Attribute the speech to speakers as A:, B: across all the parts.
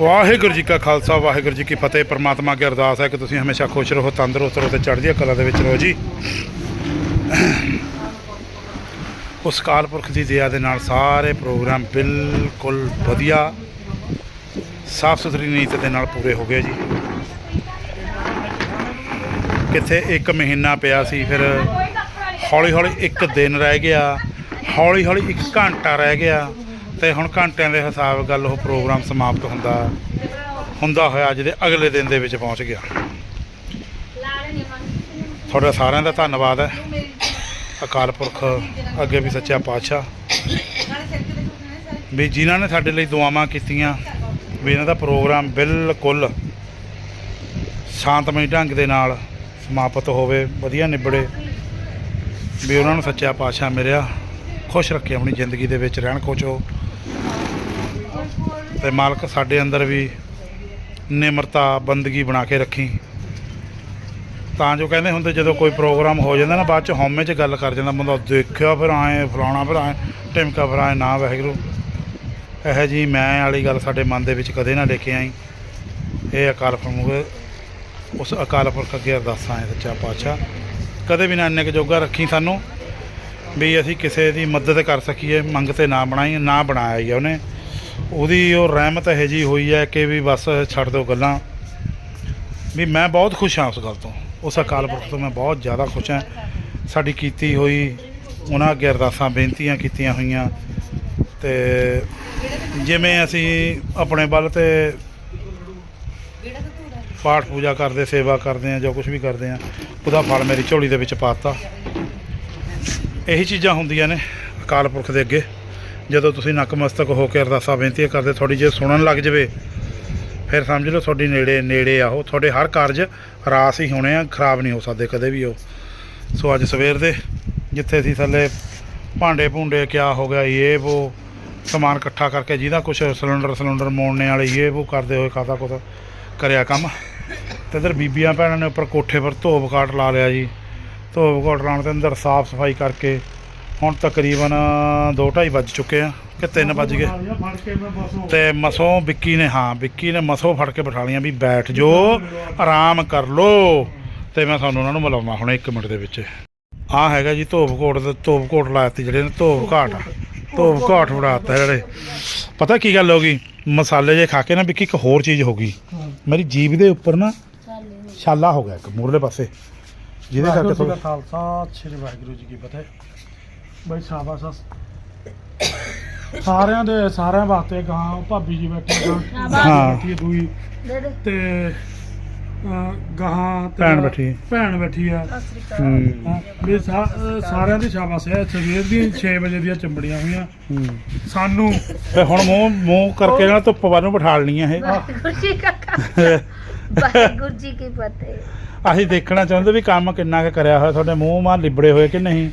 A: ਵਾਹਿਗੁਰੂ ਜੀ ਕਾ ਖਾਲਸਾ, ਵਾਹਿਗੁਰੂ ਜੀ ਕੀ ਫਤਿਹ। ਪ੍ਰਮਾਤਮਾ ਅੱਗੇ ਅਰਦਾਸ ਹੈ ਕਿ ਤੁਸੀਂ ਹਮੇਸ਼ਾ ਖੁਸ਼ ਰਹੋ, ਤੰਦਰੁਸਤ ਰਹੋ ਤੇ ਚੜ੍ਹਦੀ ਕਲਾ ਦੇ ਵਿੱਚ ਰਹੋ ਜੀ। ਉਸ ਕਾਲ ਪੁਰਖ ਦੀ ਦਇਆ ਦੇ ਨਾਲ ਸਾਰੇ ਪ੍ਰੋਗਰਾਮ ਬਿਲਕੁਲ ਵਧੀਆ ਸਾਫ਼ ਸੁਥਰੀ ਨੀਤ ਦੇ ਨਾਲ ਪੂਰੇ ਹੋ ਗਏ ਜੀ। ਕਿੱਥੇ ਇੱਕ ਮਹੀਨਾ ਪਿਆ ਸੀ, ਫਿਰ ਹੌਲੀ ਹੌਲੀ ਇੱਕ ਦਿਨ ਰਹਿ ਗਿਆ ਹੌਲੀ ਹੌਲੀ ਇੱਕ ਘੰਟਾ ਰਹਿ ਗਿਆ। ਤੇ ਹੁਣ ਘੰਟਿਆਂ ਦੇ ਹਿਸਾਬ ਗੱਲ ਉਹ ਪ੍ਰੋਗਰਾਮ ਸਮਾਪਤ ਹੁੰਦਾ ਹੁੰਦਾ ਹੋਇਆ ਅੱਜ ਦੇ ਅਗਲੇ ਦਿਨ ਦੇ ਵਿੱਚ ਪਹੁੰਚ ਗਿਆ। ਤੁਹਾਡਾ ਸਾਰਿਆਂ ਦਾ ਧੰਨਵਾਦ ਹੈ। ਅਕਾਲ ਪੁਰਖ, ਅੱਗੇ ਵੀ ਸੱਚਾ ਪਾਤਸ਼ਾਹ। ਵੀ ਜਿਨ੍ਹਾਂ ਨੇ ਸਾਡੇ ਲਈ ਦੁਆਵਾਂ ਕੀਤੀਆਂ, ਵੀ ਇਹਨਾਂ ਦਾ ਪ੍ਰੋਗਰਾਮ ਬਿਲਕੁਲ ਸ਼ਾਂਤਮਈ ਢੰਗ ਦੇ ਨਾਲ ਸਮਾਪਤ ਹੋਵੇ, ਵਧੀਆ ਨਿਬੜੇ, ਵੀ ਉਹਨਾਂ ਨੂੰ ਸੱਚਾ ਪਾਤਸ਼ਾਹ ਮਿਲਿਆ। ਖੁਸ਼ ਰੱਖੇ ਆਪਣੀ ਜ਼ਿੰਦਗੀ ਦੇ ਵਿੱਚ, ਰਹਿਣ ਖੁਸ਼ੋ ਤੇ ਮਾਲਕ ਸਾਡੇ ਅੰਦਰ ਵੀ ਨਿਮਰਤਾ, ਬੰਦਗੀ ਬਣਾ ਕੇ ਰੱਖੀ। ਤਾਂ ਜੋ ਕਹਿੰਦੇ ਹੁੰਦੇ, ਜਦੋਂ ਕੋਈ ਪ੍ਰੋਗਰਾਮ ਹੋ ਜਾਂਦਾ ਨਾ, ਬਾਅਦ ਚ ਹਉਮੈ ਚ ਗੱਲ ਕਰ ਜਾਂਦਾ, ਬੰਦਾ ਦੇਖਿਆ ਫਿਰ ਆਏ, ਫਲਾਣਾ ਫਿਰ ਆਏ ਟਿਮਕਾ ਫਿਰ ਆਏ, ਨਾ ਵਾਹਿਗੁਰੂ। ਇਹ ਜੀ ਮੈਂ ਵਾਲੀ ਗੱਲ ਸਾਡੇ ਮਨ ਦੇ ਵਿੱਚ ਕਦੇ ਨਾ ਲੈ ਕੇ ਆਈ। ਇਹ ਅਕਾਲ ਪੁਰਖ, ਉਸ ਅਕਾਲ ਪੁਰਖ ਅੱਗੇ ਅਰਦਾਸਾਂ ਹੈ ਸੱਚਾ ਪਾਤਸ਼ਾਹ। ਕਦੇ ਵੀ ਨਾ ਇੰਨੇ ਕੁ ਜੋਗਾ ਰੱਖੀ ਸਾਨੂੰ, ਵੀ ਅਸੀਂ ਕਿਸੇ ਦੀ ਮਦਦ ਕਰ ਸਕੀਏ, ਮੰਗ ਤੇ ਨਾ ਬਣਾਈ, ਨਾ ਬਣਾਇਆ ਹੀ ਆ ਉਹਨੇ। ਉਹਦੀ ਉਹ ਰਹਿਮਤ ਇਹ ਜੀ ਹੋਈ ਹੈ ਕਿ ਵੀ ਬਸ ਛੱਡ ਦਿਓ ਗੱਲਾਂ। ਵੀ ਮੈਂ ਬਹੁਤ ਖੁਸ਼ ਹਾਂ ਉਸ ਗੱਲ ਤੋਂ। ਉਸ ਅਕਾਲ ਪੁਰਖ ਤੋਂ ਮੈਂ ਬਹੁਤ ਜ਼ਿਆਦਾ ਖੁਸ਼ ਹਾਂ। ਸਾਡੀ ਕੀਤੀ ਹੋਈ ਉਹਨਾਂ ਅੱਗੇ ਅਰਦਾਸਾਂ, ਬੇਨਤੀਆਂ ਕੀਤੀਆਂ ਹੋਈਆਂ। ਤੇ ਜਿਵੇਂ ਅਸੀਂ ਆਪਣੇ ਵੱਲ ਤੇ ਪਾਠ ਪੂਜਾ ਕਰਦੇ, ਸੇਵਾ ਕਰਦੇ ਆ ਜੋ ਕੁਝ ਵੀ ਕਰਦੇ ਆ ਉਹਦਾ ਫਲ ਮੇਰੀ ਝੋਲੀ ਦੇ ਵਿੱਚ ਪਾਤਾ ਇਹੀ ਚੀਜ਼ਾਂ ਹੁੰਦੀਆਂ ਨੇ ਅਕਾਲ ਪੁਰਖ ਦੇ ਅੱਗੇ। ਜਦੋਂ ਤੁਸੀਂ ਨਕਮਸਤਕ ਹੋ ਕੇ ਅਰਦਾਸਾਂ ਬੇਨਤੀਆਂ ਕਰਦੇ ਥੋੜੀ ਜੇ ਸੁਣਨ ਲੱਗ ਜਵੇ, ਫਿਰ ਸਮਝ ਲਓ ਤੁਹਾਡੀ ਨੇੜੇ ਨੇੜੇ ਆ ਉਹ। ਤੁਹਾਡੇ ਹਰ ਕਾਰਜ ਰਾਸ ਹੀ ਹੋਣੇ ਆ, ਖਰਾਬ ਨਹੀਂ ਹੋ ਸਕਦੇ ਕਦੇ ਵੀ ਉਹ। ਸੋ ਅੱਜ ਸਵੇਰ ਦੇ, ਜਿੱਥੇ ਅਸੀਂ ਥੱਲੇ ਭਾਂਡੇ ਭੁੰਡੇ ਕਿਆ ਹੋ ਗਿਆ, ਇਹ ਉਹ ਸਮਾਨ ਇਕੱਠਾ ਕਰਕੇ ਜਿਹਦਾ ਕੁਝ ਸਿਲੰਡਰ ਸਿਲੰਡਰ ਮੋੜਨੇ ਵਾਲੇ, ਇਹ ਉਹ ਕਰਦੇ ਹੋਏ ਖਾਤਾ ਕੁਛ ਕਰਿਆ ਕੰਮ। ਤੇ ਇਧਰ ਬੀਬੀਆਂ ਭੈਣਾਂ ਨੇ ਉੱਪਰ ਕੋਠੇ ਪਰ ਧੋਬ ਕਾਟ ਲਾ ਲਿਆ ਜੀ। ਧੋਬ ਕਾਟ ਲਾਉਣ ਤੇ ਅੰਦਰ ਸਾਫ਼ ਸਫ਼ਾਈ ਕਰਕੇ ਹੁਣ ਤਕਰੀਬਨ 2:30 ਵੱਜ ਚੁੱਕੇ ਆ ਕਿ 3 ਵੱਜ ਗਏ। ਤੇ ਮਸੋਂ ਵਿੱਕੀ ਨੇ ਹਾਂ ਵਿੱਕੀ ਨੇ ਮਸੋਂ ਫੜ ਕੇ ਬਿਠਾ ਲੀਆਂ ਵੀ ਬੈਠ ਜੋ ਆਰਾਮ ਕਰ ਲੋ। ਤੇ ਮੈਂ ਤੁਹਾਨੂੰ ਉਹਨਾਂ ਨੂੰ ਮਿਲਾਉਣਾ ਹੁਣ 1 ਮਿੰਟ ਦੇ ਵਿੱਚ। ਆ ਹੈਗਾ ਜੀ ਧੋਬ ਕੋਟ ਤੇ ਧੋਬ ਕੋਟ ਲਾਤੀ ਜਿਹੜੇ ਨੇ ਧੋਬ ਘਾਟ ਧੋਬ ਘਾਟ ਫੜਾਤਾ ਜਿਹੜੇ। ਪਤਾ ਕੀ ਗੱਲ ਹੋ ਗਈ? ਮਸਾਲੇ ਜੇ ਖਾ ਕੇ ਨਾ ਵਿੱਕੀ ਇੱਕ ਹੋਰ ਚੀਜ਼ ਹੋ ਗਈ। ਮੇਰੀ ਜੀਭ ਦੇ ਉੱਪਰ ਨਾ ਛਾਲਾ ਹੋ ਗਿਆ ਇੱਕ ਮੂਰਲੇ ਪਾਸੇ। ਜਿਹਦੇ ਕਰਕੇ
B: ਖਾਲਸਾ ਸ੍ਰੀ ਵਾਹਿਗੁਰੂ ਜੀ ਕੀ ਫਤਿਹ। ਬਈ ਸ਼ਾਬਾਸ਼ ਆ। ਸਾਰਿਆਂ ਦੇ ਸਾਰਿਆਂ ਵਾਸਤੇ ਗਾਂ ਭਾਬੀ ਜੀ ਬੈਠੇ ਗਾਂ।
A: ਹਾਂ।
B: ਬੈਠੀ ਹੈ ਦੂਈ। ਤੇ ਅਹ, ਗਾਂ ਤੇ
A: ਭੈਣ ਬੈਠੀ ਹੈ।
B: ਭੈਣ ਬੈਠੀ ਆ।
A: ਹੂੰ।
B: ਹਾਂ, ਵੀ ਸਾ- ਅਹ, ਸਾਰਿਆਂ ਦੀ ਸ਼ਾਬਾਸ਼ ਹੈ। ਸਵੇਰ ਦੀਆਂ 6 ਵਜੇ ਦੀਆਂ ਚੰਬੜੀਆਂ ਹੋਈਆਂ।
A: ਹੂੰ।
B: ਸਾਨੂੰ
A: ਤੇ ਹੁਣ ਮੂੰਹ ਮੂੰਹ ਕਰਕੇ ਨਾ ਧੁੱਪ ਵੱਲ ਨੂੰ ਬਿਠਾ ਲੈਣੀਆਂ ਇਹ।
C: ਵਾਹਿਗੁਰੂ ਜੀ ਕੀ ਫਤਿਹ।
A: ਅਸੀਂ ਦੇਖਣਾ ਚਾਹੁੰਦੇ ਵੀ ਕੰਮ ਕਿੰਨਾ ਕੁ ਕਰਿਆ ਹੋਇਆ ਤੁਹਾਡੇ ਮੂੰਹ ਮਾਂ ਲਿਬੜੇ ਹੋਏ ਕਿ ਨਹੀਂ?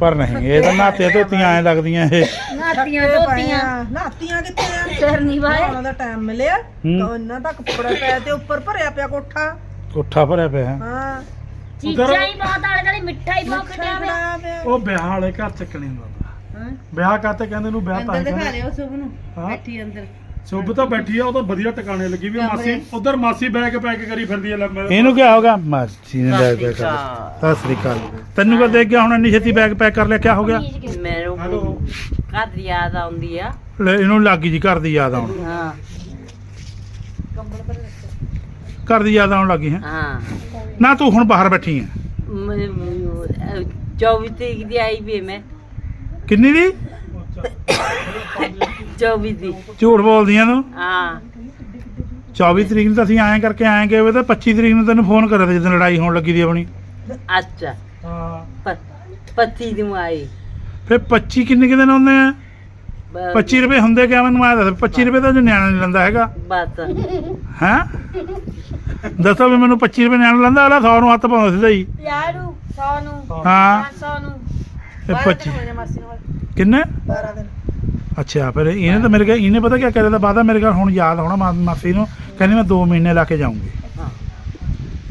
A: ਪਰ ਨਹੀਂ ਇਹ ਤਾਂ ਨਾਤੇ ਧੋਤੀਆਂ ਐ ਲੱਗਦੀਆਂ ਇਹ।
C: ਨਾਤੀਆਂ ਧੋਤੀਆਂ।
D: ਨਾਤੀਆਂ ਕਿੱਥੇ ਆ?
C: ਸਿਰ ਨਹੀਂ ਵਾਏ
D: ਉਹਨਾਂ ਦਾ ਟਾਈਮ ਮਿਲਿਆ।
A: ਹੂੰ।
D: ਤਾਂ ਇੰਨਾ ਤੱਕ ਕੱਪੜਾ ਪਿਆ ਤੇ ਉੱਪਰ ਭਰਿਆ ਪਿਆ ਕੋਠਾ।
A: ਕੋਠਾ ਭਰਿਆ ਪਿਆ। ਹੈ।
D: ਹਾਂ
C: ਚੀਜ਼ਾਂ ਹੀ ਬਹੁਤ ਆਲੇ ਦੁਆਲੇ ਮਿੱਠਾ ਹੀ ਬਹੁਤ
D: ਖੜਾਇਆ ਪਿਆ।
B: ਉਹ ਵਿਆਹ ਵਾਲੇ ਘਰ ਚੱਕਣੀ ਹੁੰਦਾ
D: ਹਾਂ।
B: ਵਿਆਹ ਕਰਤੇ ਕਹਿੰਦੇ ਨੂੰ ਵਿਆਹ ਤਾਂ ਕਹਿੰਦੇ
D: ਲਿਓ ਸੁਭ ਨੂੰ।
B: ਹਾਂ।
D: ਬੈਠੀ ਅੰਦਰ।
B: ਸੁੱਭ ਤਾਂ ਬੈਠੀ ਆ ਉਹ ਤਾਂ ਵਧੀਆ ਟਿਕਾਣੇ ਲੱਗੀ ਵੀ ਮਾਸੀ। ਉਧਰ ਮਾਸੀ ਬੈਗ ਪੈਕ ਕਰੀ ਫਿਰਦੀ ਆ ਲੰਮੇ
A: ਇਹਨੂੰ ਕੀ ਹੋਗਾ ਮਾਸੀ ਨੇ ਬੈਗ ਪੈਕ ਕਰ ਸਤਿ ਸ੍ਰੀ ਅਕਾਲ। ਤੈਨੂੰ ਕਦ ਦੇਖ ਗਿਆ ਹੁਣ ਇੰਨੀ ਛੇਤੀ ਬੈਗ ਪੈਕ ਕਰ ਲਿਆ ਕੀ ਹੋ ਗਿਆ?
E: ਮੈਨੂੰ
B: ਹੈਲੋ।
E: ਘਰ ਦੀ ਯਾਦ ਆਉਂਦੀ ਆ।
A: ਲੈ ਇਹਨੂੰ ਲੱਗ ਗਈ ਜੀ ਘਰ ਦੀ ਯਾਦ ਆਉਣ।
E: ਹਾਂ।
A: ਘਰ ਦੀ ਯਾਦ ਆਉਣ ਲੱਗੀ ਹੈ।
E: ਹਾਂ।
A: ਨਾ ਤੂੰ ਹੁਣ ਬਾਹਰ ਬੈਠੀ ਹੈ।
E: ਮੈਨੂੰ, ਅਹ, 24 ਤਰੀਕ ਦੀ ਆਈ ਵੀ ਮੈਂ।
A: ਕਿੰਨੀ ਦੀ?
E: 24 ਦੀ।
A: ਝੂਠ ਬੋਲਦੀਆਂ ਤੂੰ
E: ਹਾਂ।
A: 24 ਤਰੀਕ ਨੂੰ ਤਾਂ ਅਸੀਂ ਐਂ ਕਰਕੇ ਆਏ ਗਏ ਵੇ ਤਾਂ 25 ਤਰੀਕ ਨੂੰ ਤੈਨੂੰ ਫੋਨ ਕਰਿਆ ਤੇ ਜਦੋਂ ਲੜਾਈ ਹੋਣ ਲੱਗੀ ਦੀ ਆਪਣੀ।
E: ਅੱਛਾ।
B: ਹਾਂ।
E: ਪ- ਪੱਚੀ ਨੂੰ ਆਈ
A: ਫਿਰ 25 ਕਿੰਨੇ ਕਿਤੇ ਹੁੰਦੇ ਆ?
E: ਬ-
A: 25 ਰੁਪਏ ਹੁੰਦੇ ਕਿਆ ਮੈਨੂੰ ਆਇਆ ਦੱਸ 25 ਰੁਪਏ ਤਾਂ ਜੋ ਨਿਆਣਾ ਨਹੀਂ ਲੈਂਦਾ ਹੈਗਾ।
E: ਬਸ।
A: ਹੈਂ? ਦੱਸੋ ਵੀ ਮੈਨੂੰ 25 ਰੁਪਏ ਨਿਆਣਾ ਲੈਂਦਾ ਅਲਾ 100 ਨੂੰ ਹੱਥ ਪਾਉਂਦਾ ਸਿੱਧਾ ਹੀ।
C: ਯਾਰੂ 100 ਨੂੰ
A: ਹਾਂ।
C: 500 ਨੂੰ।
A: ਇਹ 25
D: ਹੋਏ ਨੇ ਮਾਸੀ ਨਾਲ
A: ਕਿੰਨੇ?
D: 12 ਦਿਨ।
A: ਅੱਛਾ ਫਿਰ ਇਹਨੇ ਤਾਂ ਮੇਰੇ ਕੋਲ ਇਹਨੇ ਪਤਾ ਕੀ ਕਰਿਆ ਤਾਂ ਬਾਅਦ ਮੇਰੇ ਕੋਲ ਹੁਣ ਯਾਦ ਆਉਣਾ ਮਾ- ਮਾਸੀ ਨੂੰ। ਕਹਿੰਦੀ ਮੈਂ 2 ਮਹੀਨੇ ਲਾ ਕੇ ਜਾਊਂਗੀ।
E: ਹਾਂ।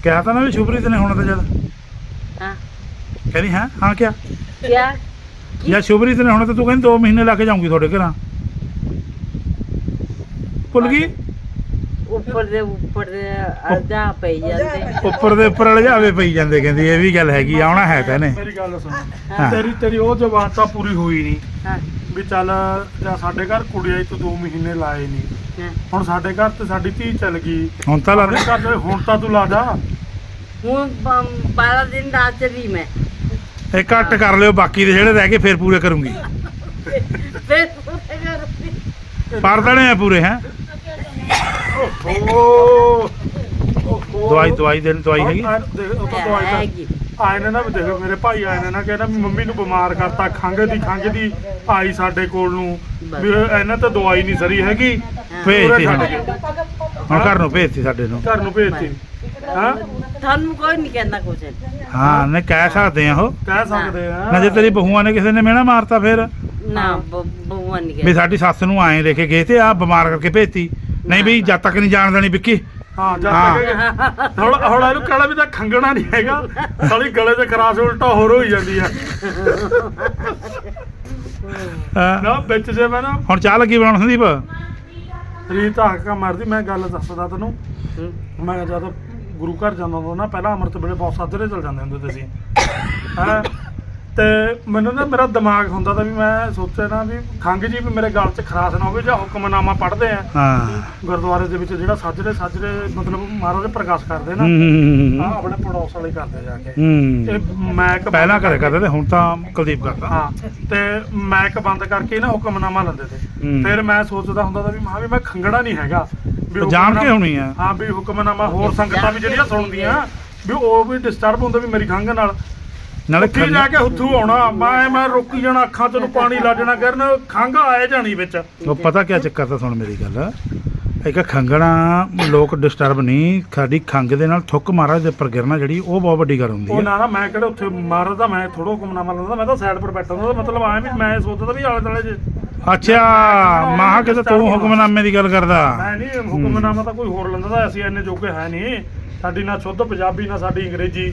A: ਕਿਹਾ ਤਾਂ ਨਾ ਵੀ ਸ਼ੁਭਰੀਤ ਨੇ ਹੁਣ ਤਾਂ ਜਦ
E: ਹਾਂ।
A: ਕਹਿੰਦੀ ਹਾਂ? ਹਾਂ ਕਿਆ?
E: ਕਿਆ?
A: ਜਾਂ ਸ਼ੁਭਰੀਤ ਨੇ ਹੁਣ ਤਾਂ ਤੂੰ ਕਹਿੰਦੀ 2 ਮਹੀਨੇ ਲਾ ਕੇ ਜਾਊਂਗੀ ਤੁਹਾਡੇ ਘਰਾਂ। ਭੁੱਲ ਗਈ?
E: ਉੱਪਰ ਦੇ ਉੱਪਰ ਦੇ ਅਰਜਾ ਪਈ ਜਾਂਦੇ।
A: ਉੱਪਰ ਦੇ ਉੱਪਰ ਲਜਾਵੇ ਪਈ ਜਾਂਦੇ ਕਹਿੰਦੀ ਇਹ ਵੀ ਗੱਲ ਹੈਗੀ ਆਉਣਾ ਹੈ ਤਾਂ ਨੇ
B: ਮੇਰੀ ਗੱਲ ਸੁਣ
A: ਹਾਂ।
B: ਤੇਰੀ ਤੇਰੀ ਉਹ ਜਵਾਨ ਤਾਂ ਪੂਰੀ ਹੋਈ ਨਹੀਂ।
E: ਹਾਂ।
B: ਵੀ ਚੱਲ ਜਾਂ ਸਾਡੇ ਘਰ ਕੁੜੀ ਆਈ ਤੂੰ 2 ਮਹੀਨੇ ਲਾਏ ਨਹੀਂ
E: ਹਾਂ।
B: ਹੁਣ ਸਾਡੇ ਘਰ ਤੇ ਸਾਡੀ ਧੀ ਚੱਲ ਗਈ।
A: ਹੁਣ ਤਾਂ ਲਾ
B: ਆਪਣੇ ਘਰ ਦੇ ਹੁਣ ਤਾਂ ਤੂੰ ਲਾ ਜਾ।
E: ਹੁਣ 12 ਦਿਨ ਦਾ ਚਲੀ ਮੈਂ।
A: ਇਹ ਘੱਟ ਕਰ ਲਿਓ ਬਾਕੀ ਦੇ ਜਿਹੜੇ ਰਹਿ ਗਏ ਫੇਰ ਪੂਰੇ ਕਰੂੰਗੀ।
E: ਫਿਰ ਪੂਰੇ ਕਰੂੰਗੀ।
A: ਪਰ ਦੇਣੇ ਆ ਪੂਰੇ ਹੈ? ਦਵਾਈ ਦਵਾਈ ਦੇਣ ਦਵਾਈ ਹੈਗੀ?
B: ਆ, ਦੇਖ, ਉਹ ਤਾਂ ਦਵਾਈ ਤਾਂ
E: ਹੈਗੀ।
B: ਆਏ ਨੇ ਨਾ ਵੀ ਦੇਖੋ ਮੇਰੇ ਭਾਈ ਆਏ ਨੇ ਨਾ ਕਹਿੰਦਾ ਵੀ ਮੰਮੀ ਨੂੰ ਬਿਮਾਰ ਕਰਤਾ ਖੰਘ ਦੀ ਖੰਘ ਦੀ ਆਈ ਸਾਡੇ ਕੋਲ ਨੂੰ। ਵੀ ਇਹਨਾਂ ਤੇ ਦਵਾਈ ਨਹੀਂ ਸਰੀ ਹੈਗੀ।
A: ਭੇਜਤੀ
B: ਛੱਡ ਗਏ।
A: ਹੁਣ ਘਰ ਨੂੰ ਭੇਜਤੀ ਸਾਡੇ ਨੂੰ।
B: ਘਰ ਨੂੰ ਭੇਜਤੀ ਹਾਂ?
E: ਤੁਹਾਨੂੰ ਕੋਈ ਨਹੀਂ ਕਹਿੰਦਾ ਕੁਛ।
A: ਹਾਂ ਨੇ ਕਹਿ ਸਕਦੇ ਆ ਉਹ।
B: ਕਹਿ ਸਕਦੇ ਆ।
A: ਨਾ ਜੇ ਤੇਰੀ ਬਹੂਆਂ ਨੇ ਕਿਸੇ ਨੇ ਮਿਹਣਾ ਮਾਰਤਾ ਫੇਰ।
E: ਨਾ ਬਹੂਆ ਨਹੀਂ
A: ਵੀ
E: ਕਹਿੰਦਾ।
A: ਸਾਡੀ ਸੱਸ ਨੂੰ ਆਏ ਲੈ ਕੇ ਗਏ ਤੇ ਆ ਬਿਮਾਰ ਕਰਕੇ ਭੇਜਤੀ। ਨਹੀਂ ਵੀ ਜਦ ਤੱਕ ਨਹੀਂ ਜਾਣ ਦੇਣੀ ਵਿੱਕੀ।
B: ਹਾਂ ਜਦ। ਤੱਕ ਹੁਣ ਹੁਣ ਇਹਨੂੰ ਕਹਿਣਾ ਵੀ ਤਾਂ ਖੰਗਣਾ ਨਹੀਂ ਹੈਗਾ। ਸਾਲੀ ਗਲੇ ਤੇ ਖਰਾਸ਼ ਉਲਟਾ ਹੋਰ ਹੋਈ ਜਾਂਦੀ ਆ।
A: ਹਾਂ।
B: ਨਾ ਵਿੱਚ ਜੇ ਮੈਂ ਨਾ
A: ਹੁਣ ਚਾਹ ਲੱਗੀ ਬਣਾਉਣ ਸੰਦੀਪ?
B: ਰੀਤ ਹੱਕਾ ਮਾਰਦੀ ਮੈਂ ਗੱਲ ਦੱਸਦਾ ਤੈਨੂੰ। ਮੈਂ ਜਦ ਗੁਰੂ ਘਰ ਜਾਂਦਾ ਹੁੰਦਾ ਨਾ ਪਹਿਲਾਂ ਅੰਮ੍ਰਿਤ ਵੇਲੇ ਬਹੁਤ ਸਾਧਰੇ ਚਲ ਜਾਂਦੇ ਹੁੰਦੇ ਸੀ। ਹੈਂ? ਤੇ ਮੈਨੂੰ ਨਾ ਮੇਰਾ ਦਿਮਾਗ ਹੁੰਦਾ ਤਾਂ ਵੀ ਮੈਂ ਸੋਚਿਆ ਨਾ ਵੀ ਖੰਘ ਜੀ ਵੀ ਮੇਰੇ ਗਲ 'ਚ ਖਰਾਸ਼ ਨਾ ਹੋਵੇ ਜਾਂ ਹੁਕਮਨਾਮਾ ਪੜ੍ਹਦੇ ਆ।
A: ਹਾਂ।
B: ਗੁਰਦੁਆਰੇ ਦੇ ਵਿੱਚ ਜਿਹੜਾ ਸਾਜਰੇ ਸਾਜਰੇ ਮਤਲਬ ਮਹਾਰਾਜ ਪ੍ਰਕਾਸ਼ ਕਰਦੇ ਨਾ
A: ਹੂੰ
B: ਆ ਆਪਣੇ ਪੜੋਸ ਵਾਲੇ ਕਰਦੇ ਜਾ ਕੇ।
A: ਹੂੰ।
B: ਇਹ ਮੈਕ
A: ਪਹਿਲਾਂ ਕਰੇ ਕਰਦੇ ਤੇ ਹੁਣ ਤਾਂ ਕੁਲਦੀਪ ਕਰਦਾ।
B: ਹਾਂ ਤੇ ਮੈਕ ਬੰਦ ਕਰਕੇ ਨਾ ਹੁਕਮਨਾਮਾ ਲੈਂਦੇ ਤੇ।
A: ਹੂੰ।
B: ਫਿਰ ਮੈਂ ਸੋਚਦਾ ਹੁੰਦਾ ਤਾਂ ਵੀ ਮਹਾ ਵੀ ਮੈਂ ਖੰਗੜਾ ਨਹੀਂ ਹੈਗਾ। ਵੀ
A: ਜਾਣ ਕੇ
B: ਹੁਕਮਨਾਮਾ-
A: ਹੋਣੀ ਆ।
B: ਹਾਂ ਵੀ ਹੁਕਮਨਾਮਾ ਹੋਰ ਸੰਗਤਾਂ ਵੀ ਜਿਹੜੀਆਂ ਸੁਣਦੀਆਂ ਵੀ ਉਹ ਵੀ ਡਿਸਟਰਬ ਹੁੰਦੇ ਵੀ ਮੇਰੀ ਖੰਘ ਨਾਲ।
A: ਨਾਲੇ
B: ਉੱਥੇ ਜਾ ਕੇ ਹੁੱਥੂ ਆਉਣਾ। ਮੈਂ ਮੈਂ ਰੋਕੀ ਜਾਣਾ ਅੱਖਾਂ ਤੋਂ ਨੂੰ ਪਾਣੀ ਲੱਗ ਜਾਣਾ। ਕਰਨ ਖੰਘ ਆਏ ਜਾਣੀ ਵਿੱਚ।
A: ਉਹ ਪਤਾ ਕੀ ਚੱਕਰ ਤਾਂ ਸੁਣ ਮੇਰੀ ਗੱਲ। ਇੱਕ ਖੰਗਣਾ ਲੋਕ ਡਿਸਟਰਬ ਨਹੀਂ ਸਾਡੀ ਖੰਗ ਦੇ ਨਾਲ ਥੁੱਕ ਮਹਾਰਾਜ ਦੇ ਉੱਪਰ ਗਿਰਨਾ ਜਿਹੜੀ ਉਹ ਬਹੁਤ ਵੱਡੀ ਗੱਲ ਹੁੰਦੀ
B: ਉਹ
A: ਹੈ
B: ਨਾ ਨਾ ਮੈਂ ਕਿਹੜਾ ਉੱਥੇ ਮਾਰਦਾ ਮੈਂ ਥੋੜਾ ਹੁਕਮਨਾਮਾ ਲੈਂਦਾ ਮੈਂ ਤਾਂ ਸਾਈਡ ਪਰ ਬੈਠਾ ਹੁੰਦਾ ਮਤਲਬ ਆਇਆ ਵੀ ਮੈਂ ਸੋਚਦਾ ਵੀ ਆਲੇ ਦੁਆਲੇ ਜੇ
A: ਅੱਛਾ ਮਾਹ ਕਿਤੇ ਤੂੰ ਹੁਕਮਨਾਮੇ ਦੀ ਗੱਲ ਕਰਦਾ।
B: ਮੈਂ ਨਹੀਂ ਹੁਕਮਨਾਮਾ ਤਾਂ ਕੋਈ ਹੋਰ ਲੈਂਦਾ ਤਾਂ ਅਸੀਂ ਇੰਨੇ ਜੋਗੇ ਹੈ ਨਹੀਂ। ਸਾਡੀ ਨਾ ਸ਼ੁੱਧ ਪੰਜਾਬੀ ਨਾ ਸਾਡੀ ਅੰਗਰੇਜ਼ੀ।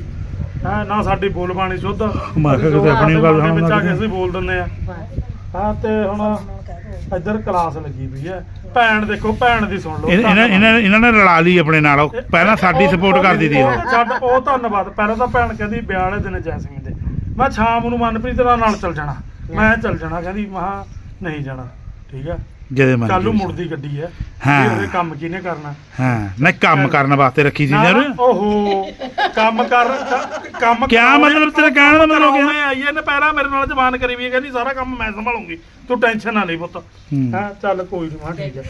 B: ਹੈ ਨਾ ਸਾਡੀ ਬੋਲਬਾਣੀ ਸ਼ੁੱਧ।
A: ਮੈਂ ਕਿਹਾ ਕਿਤੇ ਆਪਣੀ ਗੱਲ
B: ਦੇ ਵਿੱਚ ਆ ਕੇ ਅਸੀਂ ਬੋਲ ਦਿੰਦੇ ਆ। ਹਾਂ ਤੇ ਹੁਣ ਇੱਧਰ ਕਲਾਸ ਲੱਗੀ ਪਈ ਹੈ ਭੈਣ ਦੇਖੋ ਭੈਣ ਦੀ ਸੁਣ ਲਓ
A: ਇਹ- ਇਹਨਾਂ ਇਹਨਾਂ ਇਹਨਾਂ ਨੇ ਰਲਾ ਲਈ ਆਪਣੇ ਨਾਲ। ਉਹ ਪਹਿਲਾਂ ਸਾਡੀ ਸਪੋਰਟ ਕਰਦੀ ਸੀ ਉਹ
B: ਛੱਡ ਉਹ ਧੰਨਵਾਦ। ਪਹਿਲਾਂ ਤਾਂ ਭੈਣ ਕਹਿੰਦੀ ਵਿਆਹ ਵਾਲੇ ਦਿਨ ਜੈਸਮੀਨ ਦੇ। ਮੈਂ ਸ਼ਾਮ ਨੂੰ ਮਨਪ੍ਰੀਤ ਨਾਲ ਚੱਲ ਜਾਣਾ। ਮੈਂ ਚੱਲ ਜਾਣਾ ਕਹਿੰਦੀ ਮਹਾ ਨਹੀਂ ਜਾਣਾ। ਠੀਕ ਹੈ
A: ਜਿਹਦੇ ਮਨ
B: ਕੱਲ ਨੂੰ। ਮੁੜਦੀ ਗੱਡੀ ਹੈ।
A: ਹਾਂ।
B: ਵੀ ਉਹਦੇ ਕੰਮ ਕਿਹਨੇ ਕਰਨਾ?
A: ਹਾਂ ਨਹੀਂ ਕੰਮ ਕਰਨ ਵਾਸਤੇ ਰੱਖੀ ਸੀ
B: ਨਾ,
A: ਯਾਰ
B: ਓਹੋ ਕੰਮ ਕਰ ਕ- ਕੰਮ
A: ਕਿਆ
B: ਕਰਾਉਣੇ-
A: ਮਤਲਬ ਤੇਰੇ ਕਹਿਣ ਦਾ ਮਤਲਬ ਕਿਆ?
B: ਕਰਾਉਣੇ ਆਈ ਇਹਨੇ ਪਹਿਲਾਂ ਮੇਰੇ ਨਾਲ ਜ਼ਬਾਨ ਕਰੀ ਵੀ ਹੈ, ਕਹਿੰਦੀ ਸਾਰਾ ਕੰਮ ਮੈਂ ਸੰਭਾਲੂੰਗੀ। ਤੂੰ ਟੈਨਸ਼ਨ ਨਾ ਲਈ ਪੁੱਤ।
A: ਹੂੰ।
B: ਹਾਂ ਚੱਲ ਕੋਈ ਨਹੀਂ ਹਾਂ। ਠੀਕ ਹੈ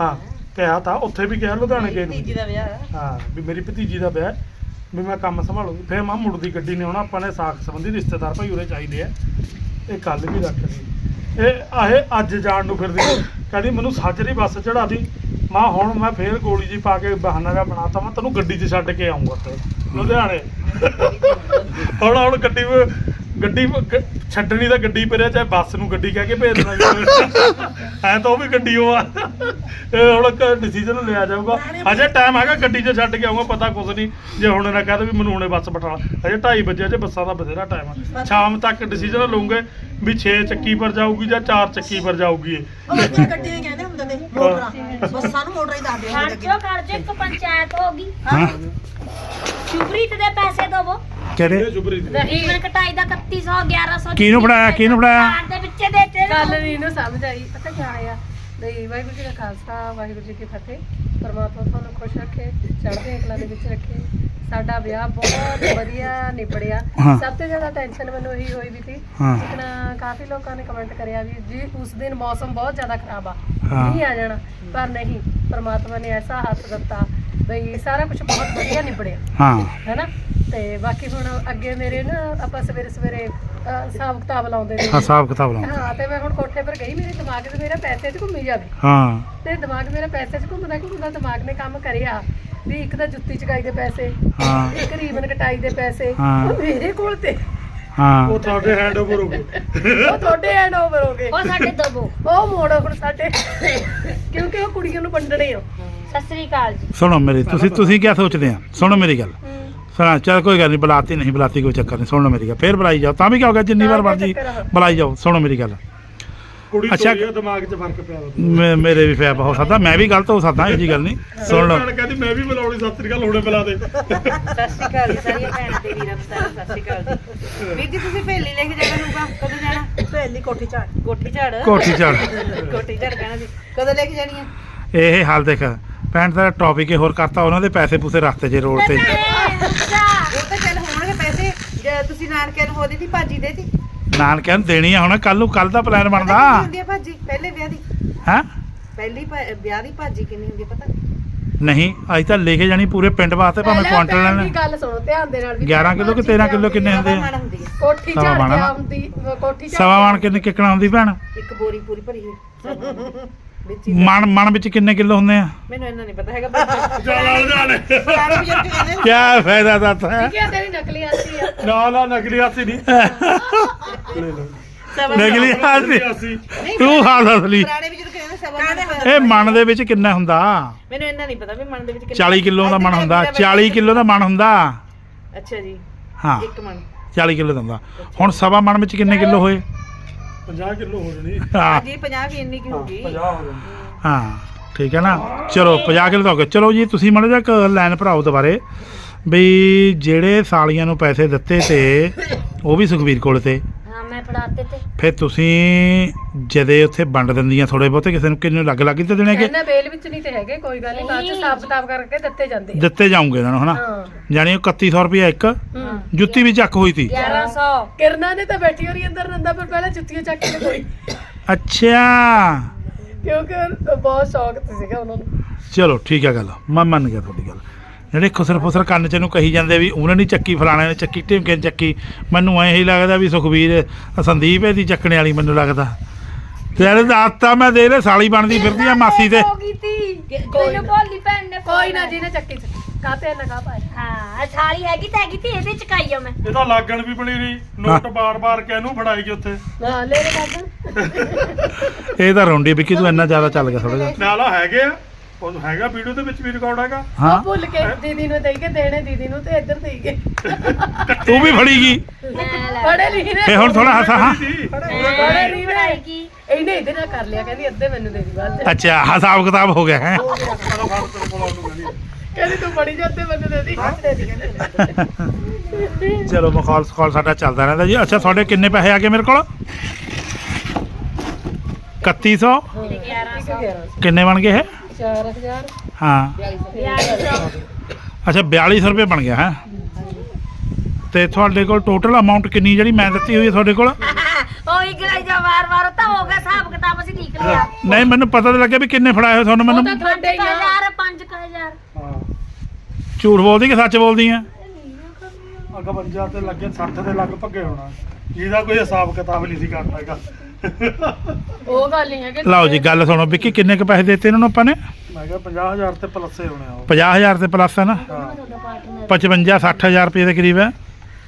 B: ਹਾਂ। ਕਿਹਾ ਤਾਂ ਉੱਥੇ ਵੀ ਕਿਹਾ ਲੁਧਿਆਣੇ ਗਏ ਨੂੰ।
D: ਦਾ ਵਿਆਹ
B: ਹਾਂ। ਵੀ ਮੇਰੀ ਭਤੀਜੀ ਦਾ ਵਿਆਹ ਹੈ, ਵੀ ਮੈਂ ਕੰਮ ਸੰਭਾਲੂਗੀ। ਫਿਰ ਮਾਂ ਮੁੜਦੀ ਗੱਡੀ ਨੇ ਆਉਣਾ ਆਪਾਂ ਨੇ ਸਾਖ ਸੰਬੰਧੀ ਰਿਸ਼ਤੇਦਾਰ ਭਾਈ ਉਰੇ ਚਾਹੀਦੇ ਆ। ਇਹ ਕੱਲ ਵੀ ਰੱਖ ਲਈ। ਇਹ ਆਹੇ ਅੱਜ ਜਾਣ ਨੂੰ ਫਿਰਦੀ। ਕਹਿੰਦੀ ਮੈਨੂੰ ਸਾਜਰੀ ਬੱਸ ਚੜਾ ਦੀ। ਮਾਂ ਹੁਣ ਮੈਂ ਫੇਰ ਗੋਲੀ ਜੀ ਪਾ ਕੇ ਬਹਾਨਾ ਜਿਹਾ ਬਣਾਤਾ ਮੈਂ ਤੈਨੂੰ ਗੱਡੀ 'ਚ ਛੱਡ ਕੇ ਆਉਂਗਾ ਤੇ ਲੁਧਿਆਣੇ। ਹੁਣ ਹੁਣ ਗੱਡੀ ਗੱਡੀ ਗ- ਛੱਡਣੀ ਤਾਂ ਗੱਡੀ ਪਰਿਆ ਚਾਹੇ ਬੱਸ ਨੂੰ ਗੱਡੀ ਕਹਿ ਕੇ ਭੇਜ ਦੇਣਾ ਐ ਤਾਂ ਉਹ ਵੀ ਗੱਡੀ ਉਹ ਆ। ਇਹ ਹੁਣ ਡਿਸੀਜਨ ਲਿਆ ਜਾਊਗਾ। ਅਜੇ ਟਾਈਮ ਹੈਗਾ ਗੱਡੀ 'ਚ ਛੱਡ ਕੇ ਆਉਂਗਾ ਪਤਾ ਕੁਝ ਨਹੀਂ। ਜੇ ਹੁਣ ਨਾ ਕਹਦੇ ਵੀ ਮੈਨੂੰ ਹੁਣੇ ਬੱਸ ਬਿਠਾ ਅਜੇ 2:30 ਵਜੇ ਜੇ ਬੱਸਾਂ ਦਾ ਬਥੇਰਾ ਟਾਈਮ ਆ। ਸ਼ਾਮ ਤੱਕ ਡਿਸੀਜਨ ਲਵਾਂਗੇ ਵੀ 6 ਚੱਕੀ ਪਰ ਜਾਊਗੀ ਜਾਂ 4 ਚੱਕੀ ਪਰ ਜਾਊਗੀ ਇਹ।
D: ਉਹ ਅੱਗੇ ਗੱਡੀਆਂ ਹੀ ਕਹਿੰਦੇ ਹੁੰਦੇ ਨੇ ਮੋਟਰਾਂ। ਬੱਸਾਂ ਨੂੰ ਮੋਟਰਾਂ ਹੀ ਦੱਸਦੇ ਹੁੰਦੇ
C: ਖਰਚੋ ਖਰਚੋ ਇੱਕ ਪੰਚਾਇਤ ਹੋ ਗਈ।
A: ਹਾਂ।
C: ਸ਼ੁਭਰੀਤ ਦੇ ਪੈਸੇ ਦਵੋ।
A: ਕਿਹੜੇ?
C: ਰੀਵਨ ਕਟਾਈ ਦਾ 3100 1100
A: ਕਿਹਨੂੰ ਫੜਾਇਆ? ਕਿਹਨੂੰ ਫੜਾਇਆ?
C: ਕਾਰ ਦੇ ਵਿੱਚ ਦੇ ਤੇ
F: ਗੱਲ ਨਹੀਂ ਨੂੰ ਸਮਝ ਆਈ। ਪਤਾ ਕੀ ਆਇਆ ਨਹੀਂ ਵਾਹਿਗੁਰੂ ਜੀ ਦਾ ਖਾਲਸਾ ਵਾਹਿਗੁਰੂ ਜੀ ਕੀ ਫਤਿਹ। ਪਰਮਾਤਮਾ ਤੁਹਾਨੂੰ ਖੁਸ਼ ਰੱਖੇ ਚੜ੍ਹਦੇ ਕਲਾ ਦੇ ਵਿੱਚ ਰੱਖੇ। ਸਾਡਾ ਵਿਆਹ ਬਹੁਤ ਵਧੀਆ ਨਿਬੜਿਆ।
A: ਹਾਂ।
F: ਸਭ ਤੋਂ ਜ਼ਿਆਦਾ ਟੈਨਸ਼ਨ ਮੈਨੂੰ ਇਹੀ ਹੋਈ ਵੀ ਸੀ
A: ਹਾਂ।
F: ਲੇਕਿਨ ਕਾਫੀ ਲੋਕਾਂ ਨੇ ਕਮੈਂਟ ਕਰਿਆ ਵੀ ਜੀ ਉਸ ਦਿਨ ਮੌਸਮ ਬਹੁਤ ਜ਼ਿਆਦਾ ਖਰਾਬ ਆ।
A: ਹਾਂ।
F: ਨਹੀਂ ਆ ਜਾਣਾ। ਪਰ ਨਹੀਂ ਪਰਮਾਤਮਾ ਨੇ ਐਸਾ ਹੱਥ ਦਿੱਤਾ ਬਈ ਸਾਰਾ ਕੁਝ ਬਹੁਤ ਵਧੀਆ ਨਿਬੜਿਆ।
A: ਹਾਂ।
F: ਹੈਨਾ? ਤੇ ਬਾਕੀ ਹੁਣ ਅੱਗੇ ਮੇਰੇ ਨਾ ਆਪਾਂ ਸਵੇਰੇ ਸਵੇਰੇ ਅਹ, ਹਿਸਾਬ ਕਿਤਾਬ ਲਾਉਂਦੇ ਨੇ
A: ਹਾਂ ਹਿਸਾਬ ਕਿਤਾਬ ਲਾਉਂ
F: ਹਾਂ ਤੇ ਮੈਂ ਹੁਣ ਕੋਠੇ ਪਰ ਗਈ ਮੇਰੇ ਦਿਮਾਗ 'ਚ ਮੇਰਾ ਪੈਸੇ 'ਚ ਘੁੰਮੀ ਜਾਵੇ
A: ਹਾਂ।
F: ਤੇ ਦਿਮਾਗ ਮੇਰਾ ਪੈਸੇ 'ਚ ਘੁੰਮਦਾ ਘੁੰਮਦਾ ਦਿਮਾਗ ਨੇ ਕੰਮ ਕਰਿਆ। ਵੀ ਇੱਕ ਤਾਂ ਜੁੱਤੀ ਚਕਾਈ ਦੇ ਪੈਸੇ
A: ਹਾਂ।
F: ਇੱਕ ਰੀਬਨ ਕਟਾਈ ਦੇ ਪੈਸੇ।
A: ਹਾਂ।
F: ਉਹ ਮੇਰੇ ਕੋਲ ਤੇ।
A: ਹਾਂ।
B: ਉਹ ਤੁਹਾਡੇ ਹੈਂਡ ਓਵਰ ਹੋ ਗਏ।
F: ਉਹ ਤੁਹਾਡੇ ਹੈਂਡ ਓਵਰ ਹੋ ਗਏ।
C: ਉਹ ਸਾਡੇ ਦਵੋ
F: ਉਹ ਮੋੜੋ ਹੁਣ ਸਾਡੇ। ਕਿਉਂਕਿ ਉਹ ਕੁੜੀਆਂ ਨੂੰ ਵੰਡਣੇ ਆ।
C: ਸਤਿ ਸ੍ਰੀ ਅਕਾਲ ਜੀ।
A: ਸੁਣੋ ਮੇਰੀ ਤੁਸੀਂ ਤੁਸੀਂ ਕੀ ਸੋਚਦੇ ਆ? ਸੁਣੋ ਮੇਰੀ ਗੱਲ। ਸੁਣਾ ਚਲ ਕੋਈ ਗੱਲ ਨਹੀਂ ਬੁਲਾਤੀ ਨਹੀਂ ਬੁਲਾਤੀ ਕੋਈ ਚੱਕਰ ਨਹੀਂ ਸੁਣੋ ਮੇਰੀ ਗੱਲ ਫੇਰ ਬੁਲਾਈ ਜਾਓ। ਤਾਂ ਵੀ ਕੀ ਹੋ ਗਿਆ ਜਿੰਨੀ ਵਾਰ ਮਰਜ਼ੀ? ਬੁਲਾਈ ਜਾਓ ਸੁਣੋ ਮੇਰੀ ਗੱਲ।
B: ਕੁੜੀ
A: ਅੱਛਾ।
B: ਦਿਮਾਗ 'ਚ ਫ਼ਰਕ ਪਿਆ
A: ਮੇ- ਮੇਰੇ ਵੀ ਫੈਪ ਹੋ ਸਕਦਾ ਮੈਂ ਵੀ ਗਲਤ ਹੋ ਸਕਦਾ ਇਹ ਜੀ ਗੱਲ ਨਹੀਂ ਸੁਣ ਲਓ।
B: ਭੈਣ ਕਹਿੰਦੀ ਮੈਂ ਵੀ ਬੁਲਾਉਣੀ ਸਤਿ ਸ੍ਰੀ ਅਕਾਲ ਹੁਣੇ ਬੁਲਾ ਦੇ।
E: ਸਤਿ ਸ਼੍ਰੀ ਅਕਾਲ ਜੀ ਸਾਰੀਆਂ ਭੈਣਾਂ ਤੇ ਵੀਰਾਂ ਨੂੰ ਸਾਰਿਆਂ ਨੂੰ ਸਤਿ ਸ਼੍ਰੀ ਅਕਾਲ ਜੀ। ਵੀਰ ਜੀ ਤੁਸੀਂ ਭੇਲੀ ਲੈ ਕੇ ਜਾਣਾ ਹੋਊਗਾ ਕਦੋਂ ਜਾਣਾ?
D: ਪਹਿਲੀ ਕੋਠੀ ਝਾੜ
E: ਕੋਠੀ ਝਾੜ
A: ਕੋਠੀ ਝਾੜ।
E: ਕੋਠੀ ਝਾੜ ਕਹਿਣਾ ਸੀ। ਕਦੋਂ ਲੈ ਕੇ ਜਾਣੀ ਹੈ
A: ਇਹ ਹਾਲ ਦੇਖ ਭੈਣ ਦਾ ਟੌਪਿਕ ਹੀ ਹੋਰ ਕਰਤਾ ਉਹਨਾਂ ਦੇ ਪੈਸੇ ਪੂਸੇ ਰਸਤੇ 'ਚ ਰੋਡ ਤੇ।
E: ਉਹ ਤਾਂ ਚੱਲ ਹੋਣਗੇ ਪੈਸੇ ਜੇ ਤੁਸੀਂ ਨਾਨਕਿਆਂ ਨੂੰ ਉਹਦੀ ਦੀ ਭਾਜੀ ਦੇ ਦੀ
A: ਨਾਨਕਿਆਂ ਨੂੰ ਦੇਣੀ ਆ ਹੁਣ ਕੱਲ ਨੂੰ ਕੱਲ ਦਾ ਪਲਾਨ ਬਣਦਾ।
E: ਕਿੰਨੀ ਹੁੰਦੀ ਹੈ ਭਾਜੀ ਪਹਿਲੇ ਵਿਆਹ ਦੀ?
A: ਹੈ?
E: ਪਹਿਲੀ ਭਾ- ਵਿਆਹ ਦੀ ਭਾਜੀ ਕਿੰਨੀ ਹੁੰਦੀ ਹੈ ਪਤਾ?
A: ਨਹੀਂ ਅੱਜ ਤਾਂ ਲੈ ਕੇ ਜਾਣੀ ਪੂਰੇ ਪਿੰਡ ਵਾਸਤੇ ਭਾਵੇਂ
F: ਪਹਿਲਾਂ
A: ਕੁਆਂਟਲ
F: ਭੈਣ ਦੀ
A: ਲੈਣਾ
F: ਗੱਲ ਸੁਣੋ ਧਿਆਨ ਦੇ ਨਾਲ ਵੀ
A: 11 ਕਿਲੋ ਕਿ 13 ਕਿਲੋ ਕਿੰਨੇ ਹੁੰਦੇ
E: ਸਵਾ
A: ਆ
E: ਹੁੰਦੀ ਹੈ
F: ਕੋਠੀ
A: ਸਵਾ
F: ਝਾੜ। ਕੇ ਆਉਂਦੀ ਕੋਠੀ ਝਾੜ
A: ਸਵਾ
F: ਕੇ
A: ਮਣ ਕਿੰਨੇ ਕਿੱਕਣਾ ਹੁੰਦੀ ਭੈਣ?
E: ਇੱਕ ਬੋਰੀ ਪੂਰੀ ਭਰੀ ਹੋਈ। ਵਿੱਚ ਹੀ
A: ਮਣ ਮਣ ਵਿੱਚ ਕਿੰਨੇ ਕਿਲੋ ਹੁੰਦੇ ਆ?
E: ਮੈਨੂੰ ਇਹਨਾਂ ਨਹੀਂ ਪਤਾ ਹੈਗਾ ਪਰ
D: ਬਜ਼ੁਰਗ ਕਹਿੰਦੇ ਨੇ,
A: ਫਾਇਦਾ ਦੱਸ ਹੈ
F: ਕੀ ਤੇਰੀ ਨਕਲੀ ਆਸੀ ਆ?
B: ਨਾ ਨਾ ਨਕਲੀ ਹਾਸੀ ਨਹੀਂ।
E: ਸਵਾ
B: ਨਕਲੀ ਹਾਸੀ।
A: ਤੂੰ ਹਾਸ ਅਸਲੀ
E: ਪੁਰਾਣੇ ਬਜ਼ੁਰਗ ਕਹਿੰਦੇ ਸਵਾ ਮਣ
A: ਇਹ ਮਣ ਦੇ ਵਿੱਚ ਕਿੰਨਾ ਹੁੰਦਾ?
E: ਮੈਨੂੰ ਇਹਨਾਂ ਨਹੀਂ ਪਤਾ ਵੀ ਮਣ ਦੇ ਵਿੱਚ ਕਿੰਨਾ
A: 40 ਕਿਲੋ ਦਾ ਮਣ ਹੁੰਦਾ। 40 ਕਿਲੋ ਦਾ ਮਣ ਹੁੰਦਾ?
E: ਅੱਛਾ ਜੀ।
A: ਹਾਂ।
E: ਇੱਕ ਮਣ
A: 40 ਕਿਲੋ ਦਾ ਹੁੰਦਾ। ਹੁਣ ਸਵਾ ਮਣ ਵਿੱਚ ਕਿੰਨੇ ਕਿਲੋ ਹੋਏ?
B: 50 ਕਿਲੋ ਹੋ ਜਣੀ।
A: ਹਾਂ।
E: ਜੀ 50 ਵੀ ਇੰਨੀ ਕੀ ਹੋਗੀ
B: 50 ਹੋ ਜਣੀ।
A: ਹਾਂ ਠੀਕ ਹੈ ਨਾ? ਚਲੋ 50 ਕਿਲੋ ਤਾਂ ਹੋ ਗਏ। ਚਲੋ ਜੀ ਤੁਸੀਂ ਮਾੜਾ ਜਿਹਾ ਇੱਕ ਲਾਈਨ ਭਰਾਓ ਦੁਬਾਰੇ। ਵੀ ਜਿਹੜੇ ਸਾਲੀਆਂ ਨੂੰ ਪੈਸੇ ਦਿੱਤੇ ਤੇ ਉਹ ਵੀ ਸੁਖਵੀਰ ਕੋਲ ਤੇ।
C: ਮੈਂ ਪੜਾਤੇ ਤੇ।
A: ਫਿਰ ਤੁਸੀਂ ਜਦੇ ਉੱਥੇ ਵੰਡ ਦਿੰਦੀਆਂ ਥੋੜੇ ਬਹੁਤੇ ਕਿਸੇ ਨੂੰ ਕਿੰਨੇ ਲੱਗ ਲੱਗ ਤੇ ਦੇਣੇ ਕਿ
F: ਇਹਨਾਂ ਬੇਲ ਵਿੱਚ ਨਹੀਂ ਤੇ ਹੈਗੇ ਕੋਈ ਗੱਲ ਨਹੀਂ ਬਾਅਦ ਚ ਹਿਸਾਬ ਕਿਤਾਬ ਕਰਕੇ ਦਿੱਤੇ ਜਾਂਦੇ ਆ।
A: ਦਿੱਤੇ ਜਾਉਂਗੇ ਇਹਨਾਂ ਨੂੰ ਹਨਾ? ਉਹ 3100 ਰੁਪਏ ਇੱਕ
F: ਹੂੰ।
A: ਜੁੱਤੀ ਵੀ ਚੱਕ ਹੋਈ ਸੀ।
C: 1100
F: ਕਿਰਨਾ ਨੇ ਤਾਂ ਬੈਠੀ ਹੋਰੀ ਅੰਦਰ ਰੰਦਾ ਪਰ ਪਹਿਲਾਂ ਜੁੱਤੀਆਂ ਚੱਕ ਕੇ ਕੋਈ।
A: ਅੱਛਾ।
F: ਕਿਉਂਕਿ ਬਹੁਤ ਸ਼ੌਕ ਸੀਗਾ ਉਹਨਾਂ ਨੂੰ।
A: ਚਲੋ ਠੀਕ ਹੈ ਗੱਲ। ਮੈਂ ਮੰਨ ਗਿਆ ਤੁਹਾਡੀ ਗੱਲ। ਜਿਹੜੇ ਖੁਸਰ ਫੁਸਰ ਕੰਨ ਚ ਨੂੰ ਕਹੀ ਜਾਂਦੇ ਵੀ ਉਹਨੇ ਨਹੀਂ ਚੱਕੀ ਫਲਾਣੇ ਨੇ ਚੱਕੀ ਢਿਮਕੇ ਨੇ ਚੱਕੀ। ਮੈਨੂੰ ਐਂ ਹੀ ਲੱਗਦਾ ਵੀ ਸੁਖਵੀਰ ਸੰਦੀਪ ਇਹਦੀ ਚੱਕਣੇ ਵਾਲੀ ਮੈਨੂੰ ਲੱਗਦਾ। ਤੇਰੇ ਦਾਤਾ ਮੈਂ ਦੇ ਲੈ ਸਾਲੀ ਬਣਦੀ ਫਿਰਦੀ ਆ ਮਾਸੀ ਤੇ।
C: ਹੋ ਗਈ ਤੀ ਮੈਨੂੰ ਭੋਲੀ ਭੈਣ ਨੇ
F: ਕੋਈ ਨਾ ਜਿਹਨੇ ਚੱਕੀ ਕਾਤੇ ਨਾ ਕਾ ਪਾਏ
C: ਹਾਂ ਥਾਲੀ ਹੈਗੀ ਤਾਂ ਹੈਗੀ ਤੀ ਇਹਦੇ ਚ ਕਾਈ ਆ ਮੈਂ।
B: ਇਹ ਤਾਂ ਲਾਗਣ ਵੀ ਬਣੀ ਰਹੀ ਨੋਟ ਬਾਰ-ਬਾਰ ਕਿਹਨੂੰ ਫੜਾਈ ਗਈ ਉੱਥੇ।
F: ਨਾ ਲੈ ਲੈ ਬਾਬਾ
A: ਇਹ ਤਾਂ ਰੌਂਡੀ ਵਿੱਕੀ ਤੂੰ ਇੰਨਾ ਜ਼ਿਆਦਾ ਚੱਲ ਗਿਆ ਥੋੜਾ ਜਿਹਾ।
B: ਨਾਲਾ ਹੈਗੇ ਆ। ਉਹ ਹੈਗਾ ਵੀਡੀਓ ਦੇ ਵਿੱਚ ਵੀ ਰਿਕਾਰਡ ਹੈਗਾ?
A: ਹਾਂ।
F: ਭੁੱਲ ਕੇ ਦੀਦੀ ਨੂੰ ਦੇਈ ਕੇ ਦੇਣੇ ਦੀਦੀ ਨੂੰ ਤੇ ਇੱਧਰ ਦੇਈ ਗਏ
A: ਤੂੰ ਵੀ ਫੜੀ ਗਈ।
F: ਬੜੇ ਨਹੀਂ ਨੇ।
A: ਹੁਣ ਥੋੜਾ ਹੱਸਾ ਹਾਂ।
F: ਬੜੇ ਨਹੀਂ ਨੇ।
C: ਬਣਾਏਗੀ
F: ਇਹਨੇ ਇਹਦੇ ਨਾਲ ਕਰ ਲਿਆ ਕਹਿੰਦੀ ਅੱਧੇ ਮੈਨੂੰ ਦੇ ਦੀ ਬਾਅਦ ਚ।
A: ਅੱਛਾ ਹਿਸਾਬ ਕਿਤਾਬ ਹੋ ਗਿਆ ਹੈ।
F: ਕਹਿੰਦੀ ਤੂੰ ਬੜੀ ਜੋ ਅੱਧੇ ਮੈਨੂੰ ਦੇ ਦੀ। ਦੇ ਦੀ ਕਹਿੰਦੀ
A: ਚਲੋ ਮਖੌਲ ਸਖੌਲ ਸਾਡਾ ਚੱਲਦਾ ਰਹਿੰਦਾ ਜੀ। ਅੱਛਾ ਤੁਹਾਡੇ ਕਿੰਨੇ ਪੈਸੇ ਆ ਗਏ ਮੇਰੇ ਕੋਲ? 3100 ਕਿੰਨੇ ਬਣ ਗਏ ਇਹ?
F: 4000
A: ਹਾਂ।
C: 1100
A: ਅੱਛਾ 4200 ਰੁਪਏ ਬਣ ਗਿਆ ਹੈ? ਤੇ ਤੁਹਾਡੇ ਕੋਲ ਟੋਟਲ ਅਮਾਉਂਟ ਕਿੰਨੀ ਜਿਹੜੀ ਮੈਂ ਦਿੱਤੀ ਹੋਈ ਹੈ ਤੁਹਾਡੇ ਕੋਲ?
C: ਉਹੀ ਗਰਾਈ ਜਾ ਵਾਰ ਵਾਰ ਤਾਂ ਹੋ ਗਿਆ ਹਿਸਾਬ ਕਿਤਾਬ ਅਸੀਂ ਠੀਕ ਲਿਆ।
A: ਨਹੀਂ ਮੈਨੂੰ ਪਤਾ ਤਾਂ ਲੱਗਿਆ ਵੀ ਕਿੰਨੇ ਫੜਾਏ ਹੋਏ ਤੁਹਾਨੂੰ
F: ਉਹ ਤਾਂ
A: ਮੈਨੂੰ
F: ਤੁਹਾਡੇ ਆ।
C: 5000 5000
B: ਹਾਂ
A: ਝੂਠ ਬੋਲਦੀ ਕਿ ਸੱਚ ਬੋਲਦੀ ਆ?
B: ਅੱਗ 50 ਤੇ ਲੱਗੇ 60 ਦੇ ਲੱਗ ਭੱਗੇ ਹੋਣਾ। ਜਿਹਦਾ ਕੋਈ ਹਿਸਾਬ ਕਿਤਾਬ ਨਹੀਂ ਸੀ ਕਰਦਾ ਹੈਗਾ।
F: ਉਹ ਗੱਲ ਨਹੀਂ ਹੈ ਕਿ
A: ਲਓ ਜੀ ਗੱਲ ਸੁਣੋ। ਵਿੱਕੀ ਕਿੰਨੇ ਕ ਪੈਸੇ ਦਿੱਤੇ ਇਹਨਾਂ ਨੂੰ ਆਪਾਂ ਨੇ?
B: ਮੈਂ ਕਿਹਾ 50000 ਤੇ ਪਲੱਸੇ ਹੋਣੇ ਆ ਉਹ।
A: 50000 ਤੇ ਪਲੱਸ ਹੈ ਨਾ?
B: ਹਾਂ।
A: 55 60000 ਰੁਪਏ ਦੇ ਕਰੀਬ ਹੈ।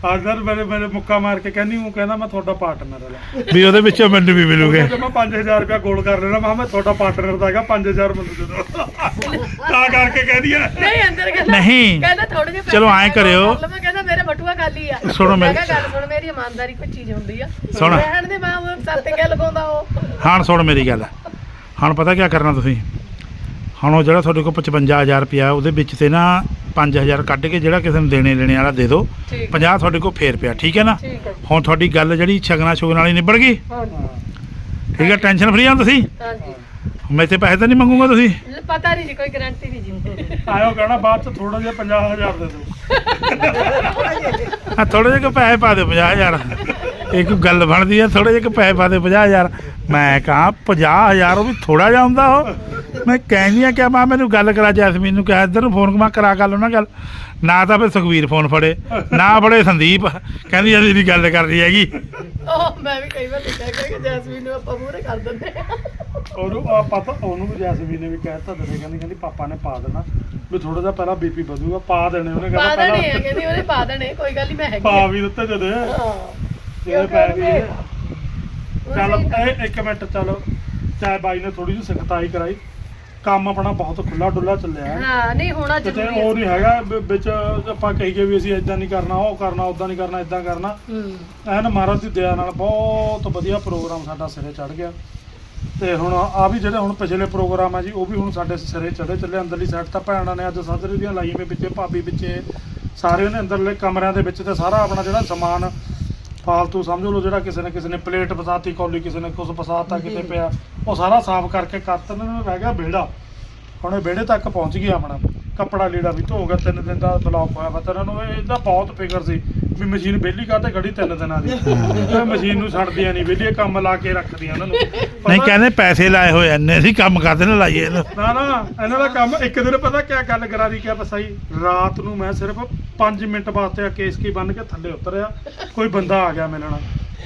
B: ਆਦਰ ਮੇਰੇ ਮੇਰੇ ਮੁੱਕਾ ਮਾਰ ਕੇ ਕਹਿੰਦੀ ਉਹ ਕਹਿੰਦਾ ਮੈਂ ਤੁਹਾਡਾ ਪਾਰਟਨਰ ਹਾਂ
A: ਵੀ ਉਹਦੇ ਵਿੱਚੋਂ ਮੈਨੂੰ ਵੀ ਮਿਲੂਗੇ।
B: ਜੇ ਮੈਂ 5000 ਰੁਪਇਆ ਗੋਲ ਕਰ ਲੈਣਾ। ਮੈਂ ਕਿਹਾ ਮੈਂ ਤੁਹਾਡਾ ਪਾਰਟਨਰ ਦਾ ਹੈਗਾ 5000 ਮੈਨੂੰ ਦੇ ਦਿਓ। ਤਾਂ ਕਰਕੇ ਕਹਿੰਦੀ ਆ।
F: ਨਹੀਂ ਅੰਦਰ ਕਹਿੰਦਾ
A: ਨਹੀਂ।
F: ਕਹਿੰਦਾ ਥੋੜੇ ਜਿਹੇ
A: ਚਲੋ ਐਂ ਕਰਿਓ।
F: ਮੈਂ ਕਹਿੰਦਾ ਮੇਰੇ ਬਟੂਆ ਖਾਲੀ ਆ।
A: ਸੁਣੋ
F: ਮੈਂ ਕਿਹਾ ਗੱਲ ਸੁਣ ਮੇਰੀ ਇਮਾਨਦਾਰੀ ਕੋਈ ਚੀਜ਼ ਹੁੰਦੀ ਆ।
A: ਸੁਣ।
F: ਰਹਿਣ ਦੇ ਮੈਂ ਉਹ ਸੱਤ ਕੇ ਲਗਾਉਂਦਾ ਉਹ।
A: ਹਾਂ ਸੁਣ ਮੇਰੀ ਗੱਲ। ਹੁਣ ਪਤਾ ਕੀ ਕਰਨਾ ਤੁਸੀਂ? ਹੁਣ ਉਹ ਜਿਹੜਾ ਤੁਹਾਡੇ ਕੋਲ 55000 ਰੁਪਇਆ ਉਹਦੇ ਵਿੱਚ ਤੇ ਨਾ 5000 ਕੱਢ ਕੇ ਜਿਹੜਾ ਕਿਸੇ ਨੂੰ ਦੇਣੇ ਲੈਣੇ ਵਾਲਾ ਦੇ ਦਿਓ।
F: ਠੀਕ
A: 50 ਤੁਹਾਡੇ ਕੋਲ ਫੇਰ ਪਿਆ ਠੀਕ ਹੈ ਨਾ?
F: ਠੀਕ ਹੈ
A: ਹੁਣ ਤੁਹਾਡੀ ਗੱਲ ਜਿਹੜੀ ਛਗਣਾ ਛੁਗਣ ਵਾਲੀ ਨਿਬੜ ਗਈ?
F: ਹਾਂਜੀ।
A: ਠੀਕ ਹੈ ਟੈਨਸ਼ਨ ਫਰੀ ਆ ਤੁਸੀਂ?
F: ਹਾਂਜੀ।
A: ਮੈਂ ਤੇ ਪੈਸੇ ਤਾਂ ਨਹੀਂ ਮੰਗੂਗਾ ਤੁਸੀਂ?
F: ਪਤਾ ਨਹੀਂ ਜੀ ਕੋਈ ਗਾਰੰਟੀ ਨਹੀਂ ਜੀ
B: ਆਇਓ ਕਹਿਣਾ ਬਾਅਦ ਚ ਥੋੜਾ ਜਿਹਾ 50000 ਦੇ ਦਿਓ।
A: ਆ ਥੋੜੇ ਜਿਹੇ ਕੁ ਪੈਸੇ ਪਾ ਦਿਓ 50000 ਇਹ ਕੋਈ ਗੱਲ ਬਣਦੀ ਆ ਥੋੜੇ ਜਿਹੇ ਕੁ ਪੈਸੇ ਪਾ ਦਿਓ 50000 ਮੈਂ ਕਹਾ 50000 ਉਹ ਵੀ ਥੋੜਾ ਜਿਹਾ ਹੁੰਦਾ ਉਹ। ਮੈਂ ਕਹਿੰਦੀ ਆ ਕਿ ਮੈਂ ਮੈਨੂੰ ਗੱਲ ਕਰਾ ਜੈਸਮੀਨ ਨੂੰ ਕਿਹਾ ਇੱਧਰ ਨੂੰ ਫੋਨ ਕਮਾ ਕਰਾ ਗੱਲ ਉਹਨਾਂ ਗੱਲ ਨਾ ਤਾਂ ਫਿਰ ਸੁਖਵੀਰ ਫੋਨ ਫੜੇ ਨਾ ਫੜੇ ਸੰਦੀਪ। ਕਹਿੰਦੀ ਅਸੀਂ ਨਹੀਂ ਗੱਲ ਕਰਨੀ ਹੈਗੀ।
F: ਉਹ ਮੈਂ ਵੀ ਕਈ ਵਾਰ ਲਿਖਿਆ ਕਿ ਜੈਸਮੀਨ ਨੂੰ ਆਪਾਂ ਮੂਹਰੇ ਕਰ ਦਿੰਦੇ ਆ।
B: ਉਹਨੂੰ ਆ ਪਤਾ ਉਹਨੂੰ ਵੀ ਜੈਸਮੀਨ ਨੇ ਵੀ ਕਹਿਤਾ ਦੱਸੇ ਕਹਿੰਦੀ ਕਹਿੰਦੀ ਪਾਪਾ ਨੇ ਪਾ ਦੇਣਾ। ਵੀ ਥੋੜਾ ਜਿਹਾ ਪਹਿਲਾਂ ਬੀਪੀ ਵਧੂਗਾ ਪਾ ਦੇਣੇ ਉਹਨੇ
F: ਪਾ
B: ਕਹਿੰਦਾ
F: ਦੇਣੇ ਆ
B: ਪਹਿਲਾਂ
F: ਕਹਿੰਦੀ ਉਹਨੇ ਪਾ ਦੇਣੇ ਕੋਈ ਗੱਲ ਨਹੀਂ ਮੈਂ ਹੈਗੀ
B: ਪਾ
F: ਆ।
B: ਵੀ ਦਿੱਤੇ ਜਦੇ।
F: ਹਾਂ।
B: ਇਹਦੇ ਪੈ ਵੀ। ਚੱਲ
F: ਉਹਨੇ-
B: ਇਹ ਇੱਕ ਮਿੰਟ ਚੱਲ। ਚਾਹੇ ਬਾਈ ਨੇ ਥੋੜੀ ਜਿਹੀ ਸਖਤਾਈ ਕਰਾਈ। ਕੰਮ ਆਪਣਾ ਬਹੁਤ ਖੁੱਲਾ ਡੁੱਲਾ ਚੱਲਿਆ ਹੈ।
F: ਹਾਂ ਨਹੀਂ ਹੋਣਾ
B: ਕਿਤੇ
F: ਜ਼ਰੂਰੀ
B: ਉਹ
F: ਹੈ
B: ਨਹੀਂ ਹੈਗਾ ਵੀ ਵਿੱਚ ਆਪਾਂ ਕਹੀਏ ਵੀ ਅਸੀਂ ਇਦਾਂ ਨਹੀਂ ਕਰਨਾ ਉਹ ਕਰਨਾ ਉਦਾਂ ਨਹੀਂ ਕਰਨਾ ਇਦਾਂ ਕਰਨਾ।
F: ਹੂੰ।
B: ਐਨ ਮਹਾਰਾਜ ਦੀ ਦਇਆ ਨਾਲ ਬਹੁਤ ਵਧੀਆ ਪ੍ਰੋਗਰਾਮ ਸਾਡਾ ਸਿਰੇ ਚੜ ਗਿਆ। ਤੇ ਹੁਣ ਆ ਵੀ ਜਿਹੜੇ ਹੁਣ ਪਿਛਲੇ ਪ੍ਰੋਗਰਾਮ ਆ ਜੀ ਉਹ ਵੀ ਹੁਣ ਸਾਡੇ ਸਿਰੇ ਚੜੇ ਚੱਲੇ ਅੰਦਰਲੀ ਸਾਈਡ ਤਾਂ ਭੈਣਾਂ ਨੇ ਅੱਜ ਸਾਜਰੇ ਦੀਆਂ ਲਾਈਆਂ ਵਿੱਚੇ ਭਾਬੀ ਵਿੱਚੇ। ਸਾਰੇ ਉਹਨੇ ਅੰਦਰਲੇ ਕਮਰਿਆਂ ਦੇ ਵਿੱਚ ਤੇ ਸਾਰਾ ਆਪਣਾ ਜਿਹੜਾ ਸਮਾਨ ਫਾਲਤੂ ਸਮਝ ਲਓ ਜਿਹੜਾ ਕਿਸੇ ਨੇ ਕਿਸੇ ਨੇ ਪਲੇਟ ਫਸਾਤੀ ਕੌਲੀ ਕਿਸੇ ਨੇ ਕੁਝ ਫਸਾਤਾ ਕਿਤੇ ਪਿਆ ਉਹ ਸਾਰਾ ਸਾਫ਼ ਕਰਕੇ ਕਰਤ ਨੂੰ ਰਹਿ ਗਿਆ ਵਿਹੜਾ। ਹੁਣ ਇਹ ਵਿਹੜੇ ਤੱਕ ਪਹੁੰਚ ਗਿਆ ਆਪਣਾ। ਕੱਪੜਾ ਲੀੜਾ ਵੀ ਧੋ ਗਿਆ ਤਿੰਨ ਦਿਨ ਦਾ ਬਲੌਕ ਹੋਇਆ ਵਾ। ਤੇ ਇਹਨਾਂ ਨੂੰ ਇਹ- ਇਹਦਾ ਬਹੁਤ ਫਿਕਰ ਸੀ ਵੀ ਮਸ਼ੀਨ ਵਿਹਲੀ ਕਾਤੇ ਖੜੀ ਤਿੰਨ ਦਿਨਾਂ ਦੀ। ਇਹ ਮਸ਼ੀਨ ਨੂੰ ਛੱਡਦੀਆਂ ਨਹੀਂ ਵਿਹਲੀ ਇਹ ਕੰਮ ਲਾ ਕੇ ਰੱਖਦੀਆਂ ਇਹਨਾਂ ਨੂੰ।
A: ਨਹੀਂ
B: ਪਤਾ-
A: ਕਹਿੰਦੇ ਪੈਸੇ ਲਾਏ ਹੋਏ ਐਨੇ ਅਸੀਂ ਕੰਮ ਕਰਦੇ ਨਾ ਲਾਈਏ ਇਹਨੂੰ।
B: ਨਾ ਨਾ ਇਹਨਾਂ ਦਾ ਕੰਮ ਇੱਕ ਦਿਨ ਪਤਾ ਕਿਆ ਗੱਲ ਕਰਾ ਦੀ ਕਿਆ ਬਸਾਈ? ਰਾਤ ਨੂੰ ਮੈਂ ਸਿਰਫ 5 ਮਿੰਟ ਵਾਸਤੇ ਆ ਕੇਸ ਕੀ ਬੰਨ ਕੇ ਥੱਲੇ ਉਤਰਿਆ। ਕੋਈ ਬੰਦਾ ਆ ਗਿਆ ਮਿਲਣ।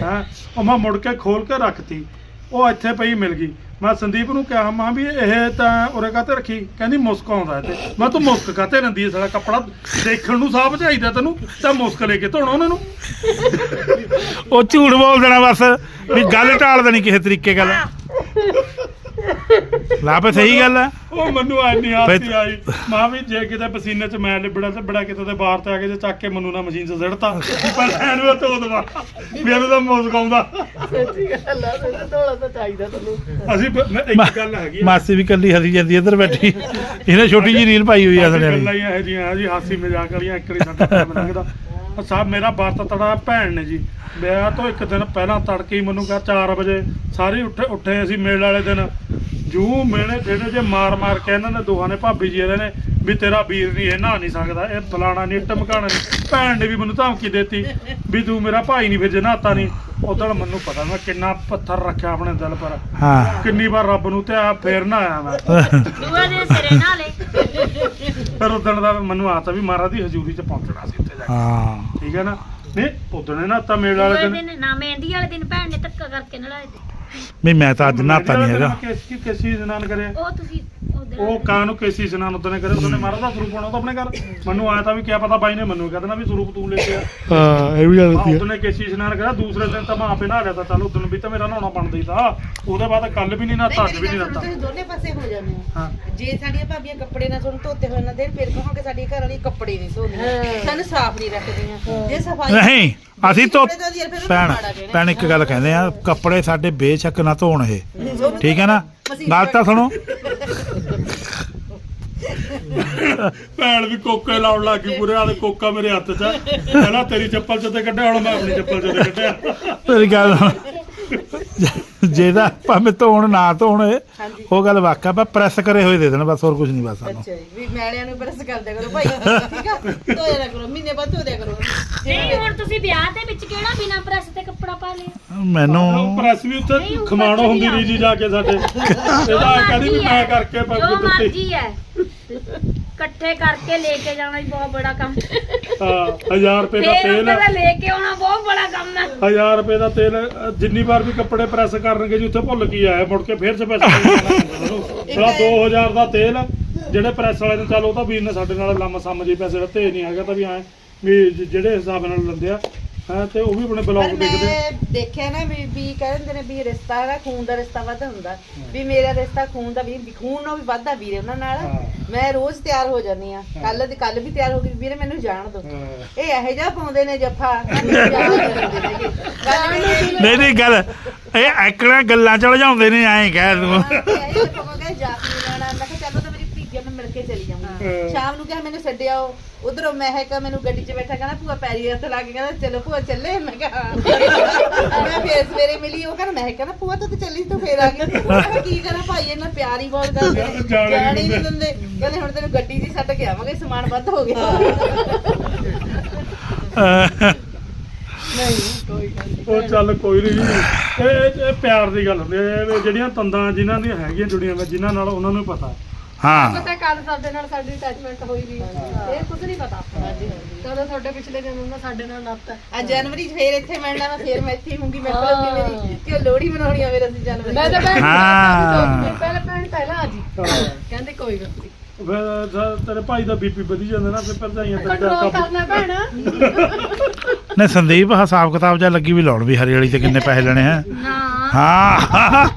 B: ਹੈ? ਉਹ ਮੈਂ ਮੁੜ ਕੇ ਖੋਲ ਕੇ ਰੱਖਤੀ। ਉਹ ਇੱਥੇ ਪਈ ਮਿਲ ਗਈ। ਮੈਂ ਸੰਦੀਪ ਨੂੰ ਕਿਹਾ ਮਾਂ ਵੀ ਇਹ ਤਾਂ ਉਰੇ ਕਾਤੇ ਰੱਖੀ? ਕਹਿੰਦੀ ਮੁਸਕ ਆਉਂਦਾ ਤੇ ਮੈਂ ਤੂੰ ਮੁਸਕ ਕਾਤੇ ਰੰਦੀ ਹੈ ਸਾਡਾ ਕੱਪੜਾ ਦੇਖਣ ਨੂੰ ਸਾਫ਼ ਚਾਹੀਦਾ ਤੈਨੂੰ ਤਾਂ ਮੁਸਕ ਲੈ ਕੇ ਧੋਣਾ ਉਹਨਾਂ ਨੂੰ।
A: ਉਹ ਝੂਠ ਬੋਲ ਦੇਣਾ ਬਸ ਵੀ ਗੱਲ ਟਾਲ ਦੇਣੀ ਕਿਸੇ ਤਰੀਕੇ ਗੱਲ ਲਾਪੇ ਸਹੀ ਗੱਲ ਹੈ
B: ਉਹ ਮੈਨੂੰ ਐਨੀ ਹਾਸੀ ਆਈ। ਮਾਂ ਵੀ ਜੇ ਕਿਤੇ ਪਸੀਨੇ ਚ ਮੈਂ ਲਿਬੜਾ ਤੇ ਬੜਾ ਕਿਤੇ ਤੇ ਬਾਹਰ ਤੇ ਆ ਕੇ ਜੇ ਚੱਕ ਕੇ ਮੈਨੂੰ ਨਾ ਮਸ਼ੀਨ 'ਚ ਸਿੱਟਤਾ ਪਰ ਐਨੂੰ ਧੋ ਦਵਾ।
F: ਸੱਚੀ ਗੱਲ ਆ ਮੈਨੂੰ ਥੋੜਾ ਤਾਂ ਚਾਹੀਦਾ ਤੁਹਾਨੂੰ
B: ਅਸੀਂ ਮੈਂ ਇੱਕ ਗੱਲ ਹੈਗੀ ਆ।
A: ਮਾਸੀ ਵੀ ਕੱਲੀ ਹੱਸੀ ਜਾਂਦੀ ਇੱਧਰ ਬੈਠੀ। ਇਹਨੇ ਛੋਟੀ ਜੀ ਰੀਲ ਪਾਈ ਹੋਈ ਆ
B: ਅਸੀਂ
A: ਸਣੇ
B: ਗੱਲਾਂ ਹੀ ਇਹੋ ਜਿਹੀਆਂ ਆ ਜੀ ਹਾਸੀ ਮਜ਼ਾਕ ਵਾਲੀਆਂ ਇੱਕ ਵਾਰੀ ਸਾਡਾ ਉਹ ਸਾਹਿਬ ਮੇਰਾ ਵਰਤ ਤੜਾ ਭੈਣ ਨੇ ਜੀ। ਵਿਆਹ ਤੋਂ ਇੱਕ ਦਿਨ ਪਹਿਲਾਂ ਤੜਕੇ ਹੀ ਮੈਨੂੰ ਕਿਹਾ 4 ਵਜੇ ਸਾਰੇ ਉੱਠੇ ਉੱਠੇ ਅਸੀਂ ਮੇਲ ਵਾਲੇ ਦਿਨ। ਜੂ ਮੇਲੇ ਜਿਹੜੇ ਜੇ ਮਾਰ ਮਾਰ ਕੇ ਇਹਨਾਂ ਨੇ ਦੋਹਾਂ ਨੇ ਭਾਬੀ ਜੀ ਇਹਦੇ ਨੇ ਵੀ ਤੇਰਾ ਵੀਰ ਨਹੀਂ ਇਹ ਨਹਾ ਨਹੀਂ ਸਕਦਾ ਇਹ ਫਲਾਣਾ ਨਹੀਂ ਟਮਕਾਣਾ ਨਹੀਂ। ਭੈਣ ਨੇ ਵੀ ਮੈਨੂੰ ਧਮਕੀ ਦਿੱਤੀ ਵੀ ਤੂੰ ਮੇਰਾ ਭਾਈ ਨਹੀਂ ਫਿਰ ਜੇ ਨਹਾਤਾ ਨਹੀਂ ਉਦੋਂ ਮੈਨੂੰ ਪਤਾ ਮੈਂ ਕਿੰਨਾ ਪੱਥਰ ਰੱਖਿਆ ਆਪਣੇ ਦਿਲ ਪਰ।
A: ਹਾਂ।
B: ਕਿੰਨੀ ਵਾਰ ਰੱਬ ਨੂੰ ਧਿਆ ਫੇਰ ਨਾ ਆਇਆ ਮੈਂ।
C: ਦੂਆ ਦੇ ਸਿਰੇ ਨਾਲੇ
B: ਫਿਰ ਉਦੋਂ ਦਾ ਮੈਨੂੰ ਆਤਾ ਵੀ ਮਹਾਰਾਜ ਦੀ ਹਜ਼ੂਰੀ 'ਚ ਪਹੁੰਚਣਾ ਸੀ ਉੱਥੇ ਜਾ ਕੇ।
A: ਹਾਂ।
B: ਠੀਕ ਹੈ ਨਾ? ਨਹੀਂ ਉਦੋਂ ਨਾ ਤਾਂ ਮੇਲ ਵਾਲੇ ਦਿਨ।
C: ਨਾ ਮਹਿੰਦੀ ਵਾਲੇ ਦਿਨ ਭੈਣ ਨੇ ਧੱਕਾ ਕਰਕੇ ਨਲਾਏ ਤੇ
A: ਵੀ ਮੈਂ ਤਾਂ ਅੱਜ ਨਹਾਤਾ ਨਹੀਂ ਹੈਗਾ।
B: ਕਿਸ ਕਿਸੀ ਇਸ਼ਨਾਨ ਕਰਿਆ
C: ਉਹ ਤੁਸੀਂ
B: ਉਹ ਕਾਂ ਨੂੰ ਕੇਸੀ ਇਸ਼ਨਾਨ ਉਦੋਂ ਨੇ ਕਰਿਆ ਉਦੋਂ ਨੇ ਮਹਾਰਾਜ ਦਾ ਸਰੂਪ ਆਉਣਾ ਤਾਂ ਆਪਣੇ ਘਰ। ਮੈਨੂੰ ਆਇਆ ਤਾਂ ਵੀ ਕਿਆ ਪਤਾ ਬਾਈ ਨੇ ਮੈਨੂੰ ਕਹਿ ਦੇਣਾ ਵੀ ਸਰੂਪ ਤੂੰ ਲੈ ਕੇ ਆ।
A: ਹਾਂ ਇਹ ਵੀ ਗੱਲ
B: ਉਦੋਂ ਨੇ ਕੇਸੀ ਇਸ਼ਨਾਨ ਕਰਿਆ ਦੂਸਰੇ ਦਿਨ ਤਾਂ ਮੈਂ ਆਪੇ ਨਹਾ ਲਿਆ ਤਾਂ ਚੱਲ ਉਦੋਂ ਵੀ ਤਾਂ ਮੇਰਾ ਨਹਾਉਣਾ ਬਣਦਾ ਹੀ ਤਾਂ। ਉਹਦੇ ਬਾਅਦ ਕੱਲ ਵੀ ਨਹੀਂ ਨਹਾਤਾ ਅੱਜ ਵੀ ਨਹੀਂ ਨਹਾਤਾ
E: ਤੁਸੀਂ ਦੋਨੇ ਪਾਸੇ ਹੋ ਜਾਂਦੇ ਹੋ।
B: ਹਾਂ।
E: ਜੇ ਸਾਡੀਆਂ ਭਾਬੀਆਂ ਕੱਪੜੇ ਨਾ ਤੁਹਾਨੂੰ ਧੋਤੇ ਹੋਏ ਨਾ ਦੇਣ ਫਿਰ ਕਹੋਗੇ ਸਾਡੀ ਘਰ ਵਾਲੀ ਕੱਪੜੇ ਨਹੀਂ ਧੋਂਦੀਆਂ ਸਾਨੂੰ ਸਾਫ਼ ਨਹੀਂ ਰੱਖਦੀਆਂ। ਜੇ ਸਫ਼ਾਈ
A: ਨਹੀਂ ਅਸੀਂ ਧੋ ਭੈਣ। ਭੈਣ ਇੱਕ ਗੱਲ ਕਹਿੰਦੇ ਆ ਕੱਪੜੇ ਸਾਡੇ ਬੇਸ਼ੱਕ ਨਾ ਧੋਣ ਇਹ। ਠੀਕ ਹੈ ਨਾ? ਗੱਲ ਤਾਂ ਸੁਣੋ।
B: ਭੈਣ ਵੀ ਕੋਕੇ ਲਾਉਣ ਲੱਗ ਗਈ ਪੂਰੇ ਹਾਲੇ ਕੋਕਾ ਮੇਰੇ ਹੱਥ 'ਚ ਆ। ਪਹਿਲਾਂ ਤੇਰੀ ਚੱਪਲ 'ਚ ਤੇ ਕੱਢਿਆ ਹੁਣ ਮੈਂ ਆਪਣੀ ਚੱਪਲ 'ਚ ਤੇ ਕੱਢਿਆ।
A: ਮੇਰੀ ਗੱਲ। ਜਿਹਦਾ ਭਾਵੇਂ ਧੋਣ ਨਾ ਧੋਣ ਉਹ ਗੱਲ ਵਾਕਾ ਪਰ ਪ੍ਰੈਸ ਕਰੇ ਹੋਏ ਦੇ ਦੇਣ ਬਸ ਹੋਰ ਕੁਝ ਨਹੀਂ ਬਸ ਸਾਨੂੰ।
E: ਅੱਛਾ ਜੀ ਵੀ ਮੈਲਿਆਂ ਨੂੰ ਪ੍ਰੈਸ ਕਰ ਦਿਆ ਕਰੋ ਭਾਈ ਠੀਕ ਆ? ਧੋਇਆ ਨਾ ਕਰੋ ਮਹੀਨੇ ਬਾਅਦ ਧੋ ਦਿਆ ਕਰੋ।
C: ਨਹੀਂ ਹੁਣ ਤੁਸੀਂ ਵਿਆਹ ਦੇ ਵਿੱਚ ਕਿਹੜਾ ਬਿਨਾ ਪ੍ਰੈਸ ਤੇ ਕੱਪੜਾ ਪਾ ਲਿਆ?
A: ਮੈਨੂੰ
B: ਪ੍ਰੈਸ ਵੀ ਉੱਥੇ ਖਮਾਣੋ ਹੁੰਦੀ ਰਹੀ ਜੀ ਜਾ ਕੇ ਸਾਡੇ। ਇਹਦਾ ਕਹਿੰਦੀ ਵੀ ਮੈਂ ਕਰਕੇ ਪੱਗ
C: ਜੋ
B: ਦਿੱਤੀ।
C: ਮਰਜ਼ੀ ਹੈ। ਇਕੱਠੇ ਕਰਕੇ ਲੈ ਕੇ ਜਾਣਾ ਹੀ ਬਹੁਤ ਬੜਾ ਕੰਮ।
B: ਹਾਂ 1000 ਰੁਪਏ ਦਾ
C: ਫੇਰ
B: ਤੇਲ
C: ਉੱਧਰ ਦਾ ਲੈ ਕੇ ਆਉਣਾ ਬਹੁਤ ਬੜਾ ਕੰਮ ਹੈ
B: 1000 ਰੁਪਏ ਦਾ ਤੇਲ ਅ, ਜਿੰਨੀ ਵਾਰ ਵੀ ਕੱਪੜੇ ਪ੍ਰੈਸ ਕਰਨਗੇ ਜੀ ਉੱਥੇ ਭੁੱਲ ਕੀ ਆਇਆ ਮੁੜ ਕੇ ਫੇਰ ਸਪੈਸ਼ਲ ਸਾਲਾ 2000 ਦਾ ਤੇਲ ਜਿਹੜੇ ਪ੍ਰੈਸ ਵਾਲੇ ਨੇ ਚੱਲ ਉਹ ਤਾਂ ਵੀਰ ਨੇ ਸਾਡੇ ਨਾਲ ਲੰਮ ਸਮ ਜੀ ਪੈਸੇ ਦਿੱਤੇ ਨਹੀਂ ਹੈਗਾ ਤਾਂ ਵੀ ਐ ਵੀ ਜ- ਜਿਹੜੇ ਹਿਸਾਬ ਨਾਲ ਲੈਂਦੇ ਆ ਹਾਂ ਤੇ ਉਹ ਵੀ ਆਪਣੇ
E: ਪਰ
B: ਬਲੌਗ ਦੇਖਦੇ ਆ।
E: ਮੈਂ ਦੇਖਿਆ ਨਾ ਵੀ ਵੀ ਕਹਿੰਦੇ ਨੇ ਵੀ ਰਿਸ਼ਤਾ ਹੈ ਖੂਨ ਦਾ ਰਿਸ਼ਤਾ ਵੱਧ ਹੁੰਦਾ। ਵੀ ਮੇਰਾ ਰਿਸ਼ਤਾ ਖੂਨ ਦਾ ਵੀ ਵੀ ਖੂਨ ਨਾਲ ਵੀ ਵੱਧਦਾ ਵੀਰੇ ਉਹਨਾਂ ਨਾਲ।
B: ਹਾਂ।
E: ਮੈਂ ਰੋਜ਼ ਤਿਆਰ ਹੋ ਜਾਂਦੀ ਆ ਕੱਲ ਦੀ ਕੱਲ ਵੀ ਤਿਆਰ ਹੋ ਗਈ। ਵੀਰੇ ਮੈਨੂੰ ਜਾਣ
B: ਹਾਂ।
E: ਇਹ ਇਹੋ ਜਿਹਾ ਪਾਉਂਦੇ ਨੇ ਜੱਫਾ। ਮੈਨੂੰ ਜਾਣ ਨਹੀਂ ਦਿੰਦੇ ਹੈਗੇ। ਗੱਲ ਵੀ ਇਹ
A: ਨਹੀਂ ਨਹੀਂ ਗੱਲ ਇਹ ਐਕੜਾ ਗੱਲਾਂ ਚ ਲਜਾਉਂਦੇ ਨੇ ਐਂ ਕਹਿ ਤੂੰ।
E: ਹਾਂ, ਇਹ ਇਹੋ ਜਿਹਾ ਲੈਣਾ ਮੈਂ ਕਿਹਾ ਤਾਂ ਮੇਰੀ ਭਤੀਜੀ ਨੂੰ ਮਿਲ ਕੇ ਚਲੀ ਜਾਊਂਗੀ।
B: ਹਾਂ।
E: ਸ਼ਾਮ ਨੂੰ ਕਿਹਾ ਮੈਨੂੰ ਛੱਡਿਆਓ ਉਧਰੋਂ ਮਹਿਕ ਮੈਨੂੰ ਗੱਡੀ 'ਚ ਬੈਠਾ ਕਹਿੰਦਾ ਭੂਆ ਪੈਰੀ ਹੱਥ ਲਾ ਕੇ ਕਹਿੰਦਾ ਚਲੋ ਭੂਆ ਚੱਲੇ। ਮੈਂ ਕਿਹਾ ਹਾਂ। ਮੈਂ ਫੇਰ ਸਵੇਰੇ ਮਿਲੀ ਉਹ ਕਹਿੰਦਾ ਮਹਿਕ ਕਹਿੰਦਾ ਭੂਆ ਤੂੰ ਤਾਂ ਚੱਲੀ ਤੂੰ ਫੇਰ ਆ ਗਈ। ਮੈਂ ਕੀ ਕਰਾਂ ਭਾਈ ਇਹਨਾਂ ਪਿਆਰ ਹੀ ਬਹੁਤ ਕਰਦੇ
B: ਜਾਣ ਹੀ ਨਹੀਂ
E: ਹੀ ਨਹੀਂ ਦਿੰਦੇ। ਕਹਿੰਦੇ ਹੁਣ ਤੈਨੂੰ ਗੱਡੀ 'ਚ ਹੀ ਛੱਡ ਕੇ ਆਵਾਂਗੇ ਸਮਾਨ ਵੱਧ ਹੋ ਗਿਆ।
B: ਉਹ ਚੱਲ ਕੋਈ ਨਹੀਂ ਇਹ ਇਹ ਪਿਆਰ ਦੀ ਗੱਲ ਹੁੰਦੀ ਹੈ। ਇਹ ਜਿਹੜੀਆਂ ਤੰਦਾਂ ਜਿਨ੍ਹਾਂ ਦੀਆਂ ਹੈਗੀਆਂ ਜੁੜੀਆਂ ਹੋਈਆਂ ਜਿਨ੍ਹਾਂ ਨਾਲ ਉਹਨਾਂ ਨੂੰ ਹੀ। ਪਤਾ
A: ਹਾਂ।
F: ਪਤਾ ਕੱਲ ਸਾਡੇ ਨਾਲ ਸਾਡੀ ਅਟੈਚਮੈਂਟ ਹੋਈ ਵੀ। ਇਹ ਕੁਝ ਨਹੀਂ ਪਤਾ। ਕਦੋਂ ਤੁਹਾਡੇ ਪਿਛਲੇ ਦਿਨ ਉਹਨਾਂ ਸਾਡੇ ਨਾਲ ਨਾਤਾ
E: ਆ ਜਨਵਰੀ 'ਚ ਫੇਰ ਇੱਥੇ ਮਿਲਣਾ ਮੈਂ ਫੇਰ ਮੈਂ ਇੱਥੇ ਹੀ ਹੋਊਂਗੀ ਮੇਰੇ ਕੋਲ ਹੁੰਦੀ ਮੇਰੀ ਕਿ ਲੋਹੜੀ ਮਨਾਉਣੀ ਆ ਮੇਰਾ ਸੀ ਜਨਵਰੀ 'ਚ।
F: ਮੈਂ ਤਾਂ ਭੈਣ
A: ਹਾਂ।
F: ਪਹਿਲੇ ਭੈਣ ਪਹਿਲਾਂ ਆ ਜੀ। ਕਹਿੰਦੇ ਕੋਈ ਗੱਲ ਨਹੀਂ।
B: ਫਿਰ ਤੇਰੇ ਭਾਈ ਦਾ ਬੀਪੀ ਵਧੀ ਜਾਂਦਾ ਨਾ ਫਿਰ ਭਰਜਾਈਆਂ ਤੇ
F: ਕੰਟਰੋਲ ਕਰਨਾ ਭੈਣਾ।
A: ਨੇ ਸੰਦੀਪ ਹਿਸਾਬ ਕਿਤਾਬ ਜਾਂ ਲੱਗੀ ਵੀ ਲਾਉਣ ਵੀ ਹਰੀ ਵਾਲੀ ਤੇ ਕਿੰਨੇ ਪੈਸੇ ਲੈਣੇ ਆ।
C: ਨਾ।
A: ਹਾਂ।